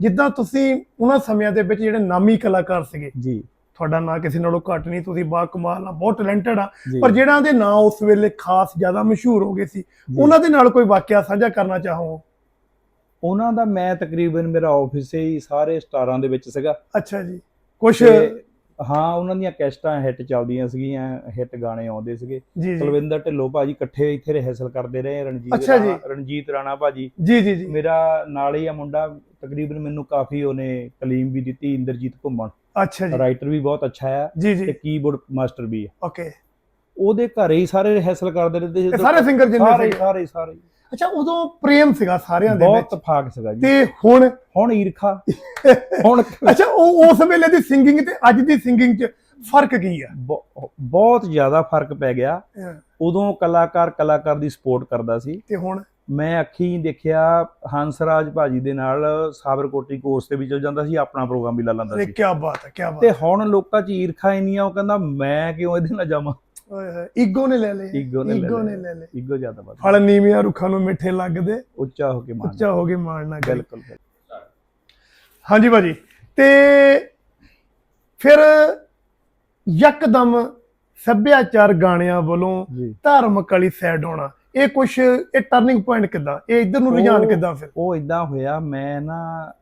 ਜਿੱਦਾਂ ਤੁਸੀਂ ਉਹਨਾਂ ਸਮਿਆਂ ਦੇ ਵਿੱਚ ਜਿਹੜੇ ਨਾਮੀ ਕਲਾਕਾਰ ਸੀਗੇ ਜੀ। ਤੁਹਾਡਾ ਨਾਂ ਕਿਸੇ ਨਾਲੋਂ ਘੱਟ ਨਹੀਂ ਤੁਸੀਂ ਬਾ ਕਮਾਲ ਆ ਬਹੁਤ ਟੈਲੈਂਟਡ ਆ। ਪਰ ਜਿਹੜਾ ਦੇ ਨਾਂ ਉਸ ਵੇਲੇ ਖਾਸ ਜ਼ਿਆਦਾ ਮਸ਼ਹੂਰ ਹੋ ਗਏ ਸੀ। ਉਹਨਾਂ ਦੇ ਨਾਲ ਕੋਈ ਵਾਕਿਆ ਸਾਂਝਾ ਕਰਨਾ ਚਾਹੋ? ਉਹਨਾਂ ਦਾ ਮੈਂ ਤਕਰੀਬਨ ਮੇਰਾ ਆਫਿਸ ਹੀ ਸਾਰੇ ਸਟਾਰਾਂ ਦੇ ਵਿੱਚ ਸੀਗਾ। ਅੱਛਾ ਜੀ। ਤੇ ਹਾਂ ਉਹਨਾਂ ਦੀਆਂ ਕੈਸਟਾਂ ਹਿੱਟ ਚੱਲਦੀਆਂ ਸੀਗੀਆਂ ਹਿੱਟ ਗਾਣੇ ਆਉਂਦੇ ਸੀਗੇ। ਕੁਲਵਿੰਦਰ ਢਿੱਲੋਂ ਭਾਜੀ ਇਕੱਠੇ ਇੱਥੇ ਰਿਹਰਸਲ ਕਰਦੇ ਰਹੇ ਰਣਜੀਤ। ਰਾਣਾ ਰਣਜੀਤ ਰਾਣਾ ਭਾਜੀ। ਜੀ ਜੀ ਜੀ। ਮੇਰਾ ਨਾਲ ਹੀ ਆ ਮੁੰਡਾ ਤਕਰੀਬਨ ਮੈਨੂੰ ਕਾਫੀ ਉਹਨੇ ਕਲੀਮ ਵੀ ਦਿੱਤੀ ਇੰਦਰਜੀਤ ਘੁੰਮਣ। ਅੱਛਾ ਜੀ। ਰਾਈਟਰ ਵੀ ਬਹੁਤ ਅੱਛਾ ਆ ਜੀ ਤੇ ਕੀਬੋਰਡ ਮਾਸਟਰ ਵੀ ਆ। ਓਕੇ ਉਹਦੇ ਘਰੇ ਹੀ ਸਾਰੇ ਰਿਹਰਸਲ ਕਰਦੇ ਜਦੋਂ- ਸਾਰੇ ਸਿੰਗਰ ਜਿੰਨੇ ਸਾਰੇ। ਸਾਰੇ ਸਾਰੇ। ਅੱਛਾ ਉਦੋਂ ਪ੍ਰੇਮ ਸੀਗਾ ਸਾਰਿਆਂ ਦੇ ਬਹੁਤ ਵਿੱਚ। ਫਾਕ ਸੀਗਾ ਜੀ। ਤੇ ਹੁਣ? ਹੁਣ ਈਰਖਾ। ਹੁਣ ਅੱਛਾ ਉਹ ਉਸ ਵੇਲੇ ਦੀ ਸਿੰਗਿੰਗ ਤੇ ਅੱਜ ਦੀ ਸਿੰਗਿੰਗ 'ਚ ਫ਼ਰਕ ਕੀ ਆ? ਬਹੁ- ਬਹੁਤ ਜ਼ਿਆਦਾ ਫ਼ਰਕ ਪੈ ਗਿਆ। ਉਦੋਂ ਕਲਾਕਾਰ ਕਲਾਕਾਰ ਦੀ ਸਪੋਰਟ ਕਰਦਾ ਸੀ। ਤੇ ਹੁਣ? ਮੈਂ ਅੱਖੀ ਦੇਖਿਆ ਹੰਸਰਾਜ ਭਾਜੀ ਦੇ ਨਾਲ ਸਾਬਰਕੋਟੀ ਕੋਰਸ ਤੇ ਵੀ ਚਲ ਜਾਂਦਾ ਸੀ ਆਪਣਾ ਪ੍ਰੋਗਰਾਮ ਵੀ ਲਾ ਲੈਂਦਾ ਸੀ। ਕੀ ਬਾਤ ਹੈ ਕੀ ਬਾਤ ਤੇ ਹੁਣ ਲੋਕਾਂ 'ਚ ਈਰਖਾ ਇੰਨੀ ਆ ਉਹ ਕਹਿੰਦਾ ਮੈਂ ਕਿਉਂ ਇਹਦੇ ਨਾਲ ਜਾਵਾਂ? ਈਗੋ ਨੇ ਲੈ ਲਏ। ਈਗੋ ਨੇ ਲੈ ਈਗੋ ਲਏ। ਨੇ ਲੈ ਲਏ। ਈਗੋ ਜ਼ਿਆਦਾ ਵੱਧ। ਫਲ ਨੀਵੀਆਂ ਰੁੱਖਾਂ ਨੂੰ ਮਿੱਠੇ ਲੱਗਦੇ ਉੱਚਾ ਹੋ ਕੇ ਮਾਨ ਉੱਚਾ ਹੋ ਕੇ ਮਾਰਨਾ ਗਲ ਬਿਲਕੁਲ ਬਿਲਕੁਲ। ਹਾਂਜੀ ਭਾਜੀ ਤੇ ਫਿਰ ਯਕਦਮ ਸੱਭਿਆਚਾਰ ਗਾਣਿਆਂ ਵੱਲੋਂ ਧਾਰਮਿਕ ਵਾਲੀ ਸਾਈਡ ਆਉਣਾ। ਇਹ ਕੁਛ ਇਹ ਟਰਨਿੰਗ ਪੁਆਇੰਟ ਕਿੱਦਾਂ? ਇਹ ਇਧਰ ਨੂੰ ਰੁਝਾਨ ਕਿੱਦਾਂ ਫਿਰ? ਉਹ ਇਦਾਂ ਹੋਇਆ ਮੈਂ ਨਾ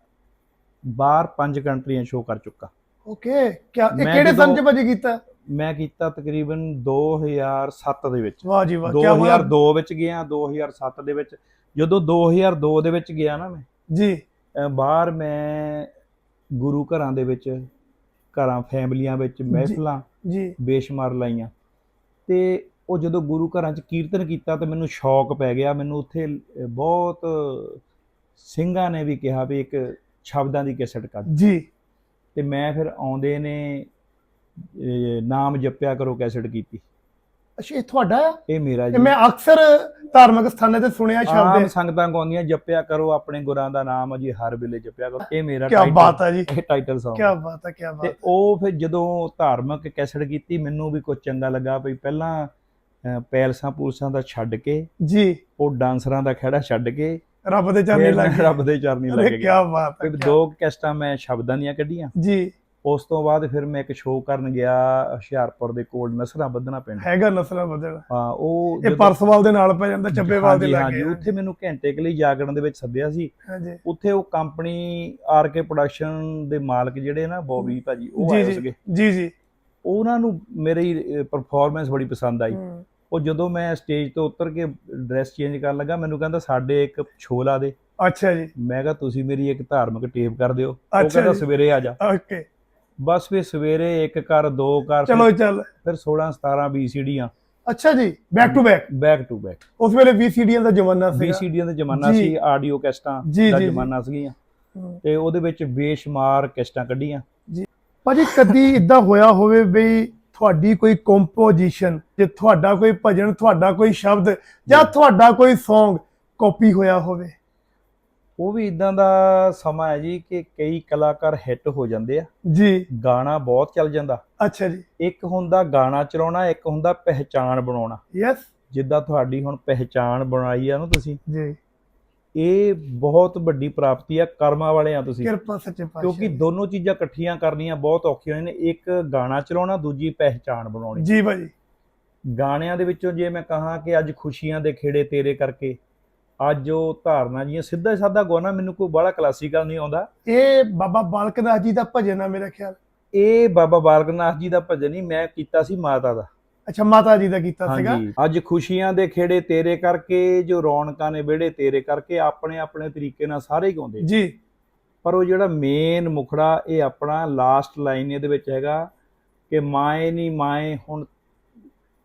ਬਾਹਰ ਪੰਜ ਕੰਟਰੀਆਂ ਸ਼ੋਅ ਕਰ ਚੁੱਕਾ। ਓਕੇ ਕਿਆ ਇਹ ਕਿਹੜੇ ਸੰਨ ਚ ਭਾਜੀ ਕੀਤਾ? ਮੈਂ ਕੀਤਾ ਤਕਰੀਬਨ 2007 ਦੇ ਵਿੱਚ। ਵਾਹ ਜੀ ਵਾਹ ਕਿਆ ਬਾਤ। 2002 ਵਿੱਚ ਗਿਆ 2007 ਦੇ ਵਿੱਚ। ਜਦੋਂ 2002 ਦੇ ਵਿੱਚ ਗਿਆ ਨਾ ਮੈਂ ਜੀ। ਬਾਹਰ ਮੈਂ ਗੁਰੂ ਘਰਾਂ ਦੇ ਵਿੱਚ ਘਰਾਂ ਫੈਮਲੀਆਂ ਵਿੱਚ ਮਹਿਫਲਾਂ ਜੀ। ਬੇਸ਼ੁਮਾਰ ਲਾਈਆਂ। ਤੇ ਉਹ ਜਦੋਂ ਗੁਰੂ ਘਰਾਂ 'ਚ ਕੀਰਤਨ ਕੀਤਾ ਤੇ ਮੈਨੂੰ ਸ਼ੌਕ ਪੈ ਗਿਆ। ਮੈਨੂੰ ਉੱਥੇ ਬਹੁਤ ਸਿੰਘਾਂ ਨੇ ਵੀ ਕਿਹਾ ਵੀ ਇੱਕ ਸ਼ਬਦਾਂ ਦੀ ਕੈਸਟ ਕੱਢ ਜੀ। ਤੇ ਮੈਂ ਫਿਰ ਆਉਂਦੇ ਨੇ ਨਾਮ ਜਪਿਆ ਕਰੋ ਕੈਸਟ ਕੀਤੀ। ਅੱਛਾ ਇਹ ਤੁਹਾਡਾ ਆ? ਇਹ ਮੇਰਾ ਜੀ। ਮੈਂ ਅਕਸਰ ਧਾਰਮਿਕ ਸਥਾਨਾਂ ਤੇ ਸੁਣਿਆ ਸ਼ਬਦ ਹੈ ਸੰਗਤਾਂ ਗਾਉਂਦੀਆਂ ਜਪਿਆ ਕਰੋ ਆਪਣੇ ਗੁਰਾਂ ਦਾ ਨਾਮ ਜੀ ਹਰ ਵੇਲੇ ਜਪਿਆ ਕਰੋ। ਇਹ ਮੇਰਾ ਕੀ ਬਾਤ ਹੈ ਜੀ। ਇਹ ਟਾਈਟਲ Song ਕੀ ਬਾਤ ਹੈ ਕੀ ਤੇ ਬਾਤ ਉਹ ਫਿਰ ਜਦੋਂ ਧਾਰਮਿਕ ਕੈਸਟ ਕੀਤੀ ਮੈਨੂੰ ਵੀ ਕੁਝ ਚੰਗਾ ਲੱਗਾ। ਵੀ ਪਹਿਲਾਂ ਪੈਲਸਾਂ ਪੂਲਸਾਂ ਦਾ ਛੱਡ ਕੇ ਜੀ। ਉਹ ਡਾਂਸਰਾਂ ਦਾ ਖੜਾ ਛੱਡ ਕੇ ਰੱਬ ਦੇ ਚਰਨੀ ਲੱਗ ਗਏ ਰੱਬ ਦੇ ਚਰਨੀ ਲੱਗ ਅਰੇ ਕੀ ਬਾਤ ਹੈ ਦੋ ਕੈਸਟਾਂ ਮੈਂ ਸ਼ਬਦਾਂ ਦੀਆਂ ਕੱਢੀਆਂ। ਜੀ। ਉਸ ਤੋਂ ਬਾਅਦ ਫਿਰ ਮੈਂ ਇੱਕ ਸ਼ੋਅ ਕਰਨ ਗਿਆ ਹੁਸ਼ਿਆਰਪੁਰ ਦੇ ਕੋਲ ਨਸਰਾ ਬੱਧਨਾ ਪਿੰਡ। ਹੈਗਾ ਨਸਲਾਂ ਬਦਲ ਹਾਂ ਉਹ ਇਹ ਪਰਸਵਾਲ ਦੇ ਨਾਲ ਪੈ ਜਾਂਦਾ ਚੱਬੇਵਾਲ ਦੇ ਲਾਗੇ। ਹਾਂਜੀ ਉੱਥੇ ਮੈਨੂੰ ਘੰਟੇ ਕੁ ਲਈ ਜਾਗਰਣ ਦੇ ਵਿੱਚ ਸੱਦਿਆ ਸੀ। ਹਾਂਜੀ। ਉੱਥੇ ਉਹ ਕੰਪਨੀ ਆਰਕੇ ਪ੍ਰੋਡਕਸ਼ਨ ਦੇ ਮਾਲਕ ਜਿਹੜੇ ਨਾ ਬੌਬੀ ਭਾਜੀ ਉਹ ਆਏ ਸੀਗੇ। ਜੀ ਜੀ। ਉਹਨਾਂ ਨੂੰ ਮੇਰੀ ਪਰਫਾਰਮੈਂਸ ਬੜੀ ਪਸੰਦ ਆਈ। ਉਹ ਜਦੋਂ ਮੈਂ ਸਟੇਜ ਤੋਂ ਉਤਰ ਕੇ ਡਰੈਸ ਚੇਂਜ ਕਰਨ ਲੱਗਾ ਮੈਨੂੰ ਕਹਿੰਦਾ ਸਾਡੇ ਇੱਕ ਛੋਲਾ ਦੇ। ਅੱਛਾ ਜੀ। ਮੈਂ ਕਿਹਾ ਤੁਸੀਂ ਮੇਰੀ ਇੱਕ ਧਾਰਮਿਕ ਟੇਪ ਕਰ ਦਿਓ। ਉਹ ਕਹਿੰਦਾ। ਸਵੇਰੇ ਆ ਜਾ। ਓਕੇ। ਬਸ ਫਿਰ ਸਵੇਰੇ ਇੱਕ ਕਰ ਦੋ ਕਰ ਚਲੋ ਚੱਲ। ਫਿਰ 16 17 BCDਆਂ ਅੱਛਾ ਜੀ back to back back to back ਉਸ ਵੇਲੇ VCDਆਂ ਦਾ ਜ਼ਮਾਨਾ ਸੀਗਾ। BCDਆਂ ਦਾ ਜ਼ਮਾਨਾ ਜੀ। ਸੀ ਆਡੀਓ ਕੈਸਟਾਂ ਜੀ, ਦਾ ਜੀ, ਜੀ। ਜ਼ਮਾਨਾ ਸੀਗੀਆਂ। ਤੇ ਉਹਦੇ ਵਿੱਚ ਬੇਸ਼ੁਮਾਰ ਕੈਸਟਾਂ ਕੱਢੀਆਂ। ਭਾਜੀ ਕਦੀ ਇਦਾਂ ਹੋਇਆ ਹੋਵੇ ਬਈ ਤੁਹਾਡੀ ਕੋਈ ਕੰਪੋਜੀਸ਼ਨ ਜੇ ਤੁਹਾਡਾ ਕੋਈ ਭਜਨ ਤੁਹਾਡਾ ਕੋਈ ਸ਼ਬਦ ਜਾਂ ਤੁਹਾਡਾ ਕੋਈ Song ਕਾਪੀ ਹੋਇਆ ਹੋਵੇ? ਉਹ ਵੀ ਇਦਾਂ ਦਾ ਸਮਾਂ ਹੈ ਜੀ ਕਿ ਕਈ ਕਲਾਕਾਰ ਹਿੱਟ ਹੋ ਜਾਂਦੇ ਆ। ਜੀ। ਗਾਣਾ ਬਹੁਤ ਚੱਲ ਜਾਂਦਾ। ਅੱਛਾ ਜੀ। ਇੱਕ ਹੁੰਦਾ ਗਾਣਾ ਚਲਾਉਣਾ ਇੱਕ ਹੁੰਦਾ ਪਹਿਚਾਣ ਬਣਾਉਣਾ। ਯੈਸ। ਜਿੱਦਾਂ ਤੁਹਾਡੀ ਹੁਣ ਪਹਿਚਾਣ ਬਣਾਈ ਆ ਨਾ ਤੁਸੀਂ। ਜੀ। ਇਹ ਬਹੁਤ ਵੱਡੀ ਪ੍ਰਾਪਤੀ ਆ ਕਰਮਾਂ ਵਾਲੇ ਆ ਤੁਸੀਂ। ਕਿਰਪਾ ਸੱਚੇ ਪਾਤਸ਼ਾਹ ਕਿਉਂਕਿ ਦੋਨੋਂ ਚੀਜ਼ਾਂ ਇਕੱਠੀਆਂ ਕਰਨੀਆਂ ਬਹੁਤ ਔਖੀਆਂ ਨੇ। ਇੱਕ ਗਾਣਾ ਚਲਾਉਣਾ ਦੂਜੀ ਪਹਿਚਾਣ ਬਣਾਉਣੀ। ਜੀ ਭਾਜੀ। ਗਾਣਿਆਂ ਦੇ ਵਿੱਚੋਂ ਜੇ ਮੈਂ ਕਹਾਂ ਕਿ ਅੱਜ ਖੁਸ਼ੀਆਂ ਦੇ ਖੇੜੇ ਤੇਰੇ ਕਰਕੇ ਅੱਜ ਉਹ ਧਾਰਨਾ ਜੀਆਂ ਸਿੱਧਾ ਸਾਦਾ ਗਾਣਾ ਮੈਨੂੰ ਕੋਈ ਬੜਾ ਕਲਾਸੀਕਲ ਨਹੀਂ ਆਉਂਦਾ। ਇਹ ਬਾਬਾ ਬਾਲਕ ਨਾਥ ਜੀ ਦਾ ਭਜਨ ਆ ਮੇਰਾ ਖਿਆਲ। ਇਹ ਬਾਬਾ ਬਾਲਕ ਨਾਥ ਜੀ ਦਾ ਭਜਨ ਨਹੀਂ ਮੈਂ ਕੀਤਾ ਸੀ ਮਾਤਾ ਦਾ। ਅੱਛਾ ਮਾਤਾ ਜੀ ਦਾ ਕੀਤਾ ਸੀਗਾ। ਹਾਂਜੀ ਅੱਜ ਖੁਸ਼ੀਆਂ ਦੇ ਖੇੜੇ ਤੇਰੇ ਕਰਕੇ ਜੋ ਰੌਣਕਾਂ ਨੇ ਵਿਹੜੇ ਤੇਰੇ ਕਰਕੇ ਆਪਣੇ ਆਪਣੇ ਤਰੀਕੇ ਨਾਲ ਸਾਰੇ ਹੀ ਗਾਉਂਦੇ ਜੀ। ਪਰ ਉਹ ਜਿਹੜਾ ਮੇਨ ਮੁਖੜਾ ਇਹ ਆਪਣਾ ਲਾਸਟ ਲਾਈਨ ਇਹਦੇ ਵਿੱਚ ਹੈਗਾ ਕਿ ਮਾਏ ਨਹੀਂ ਮਾਏ ਹੁਣ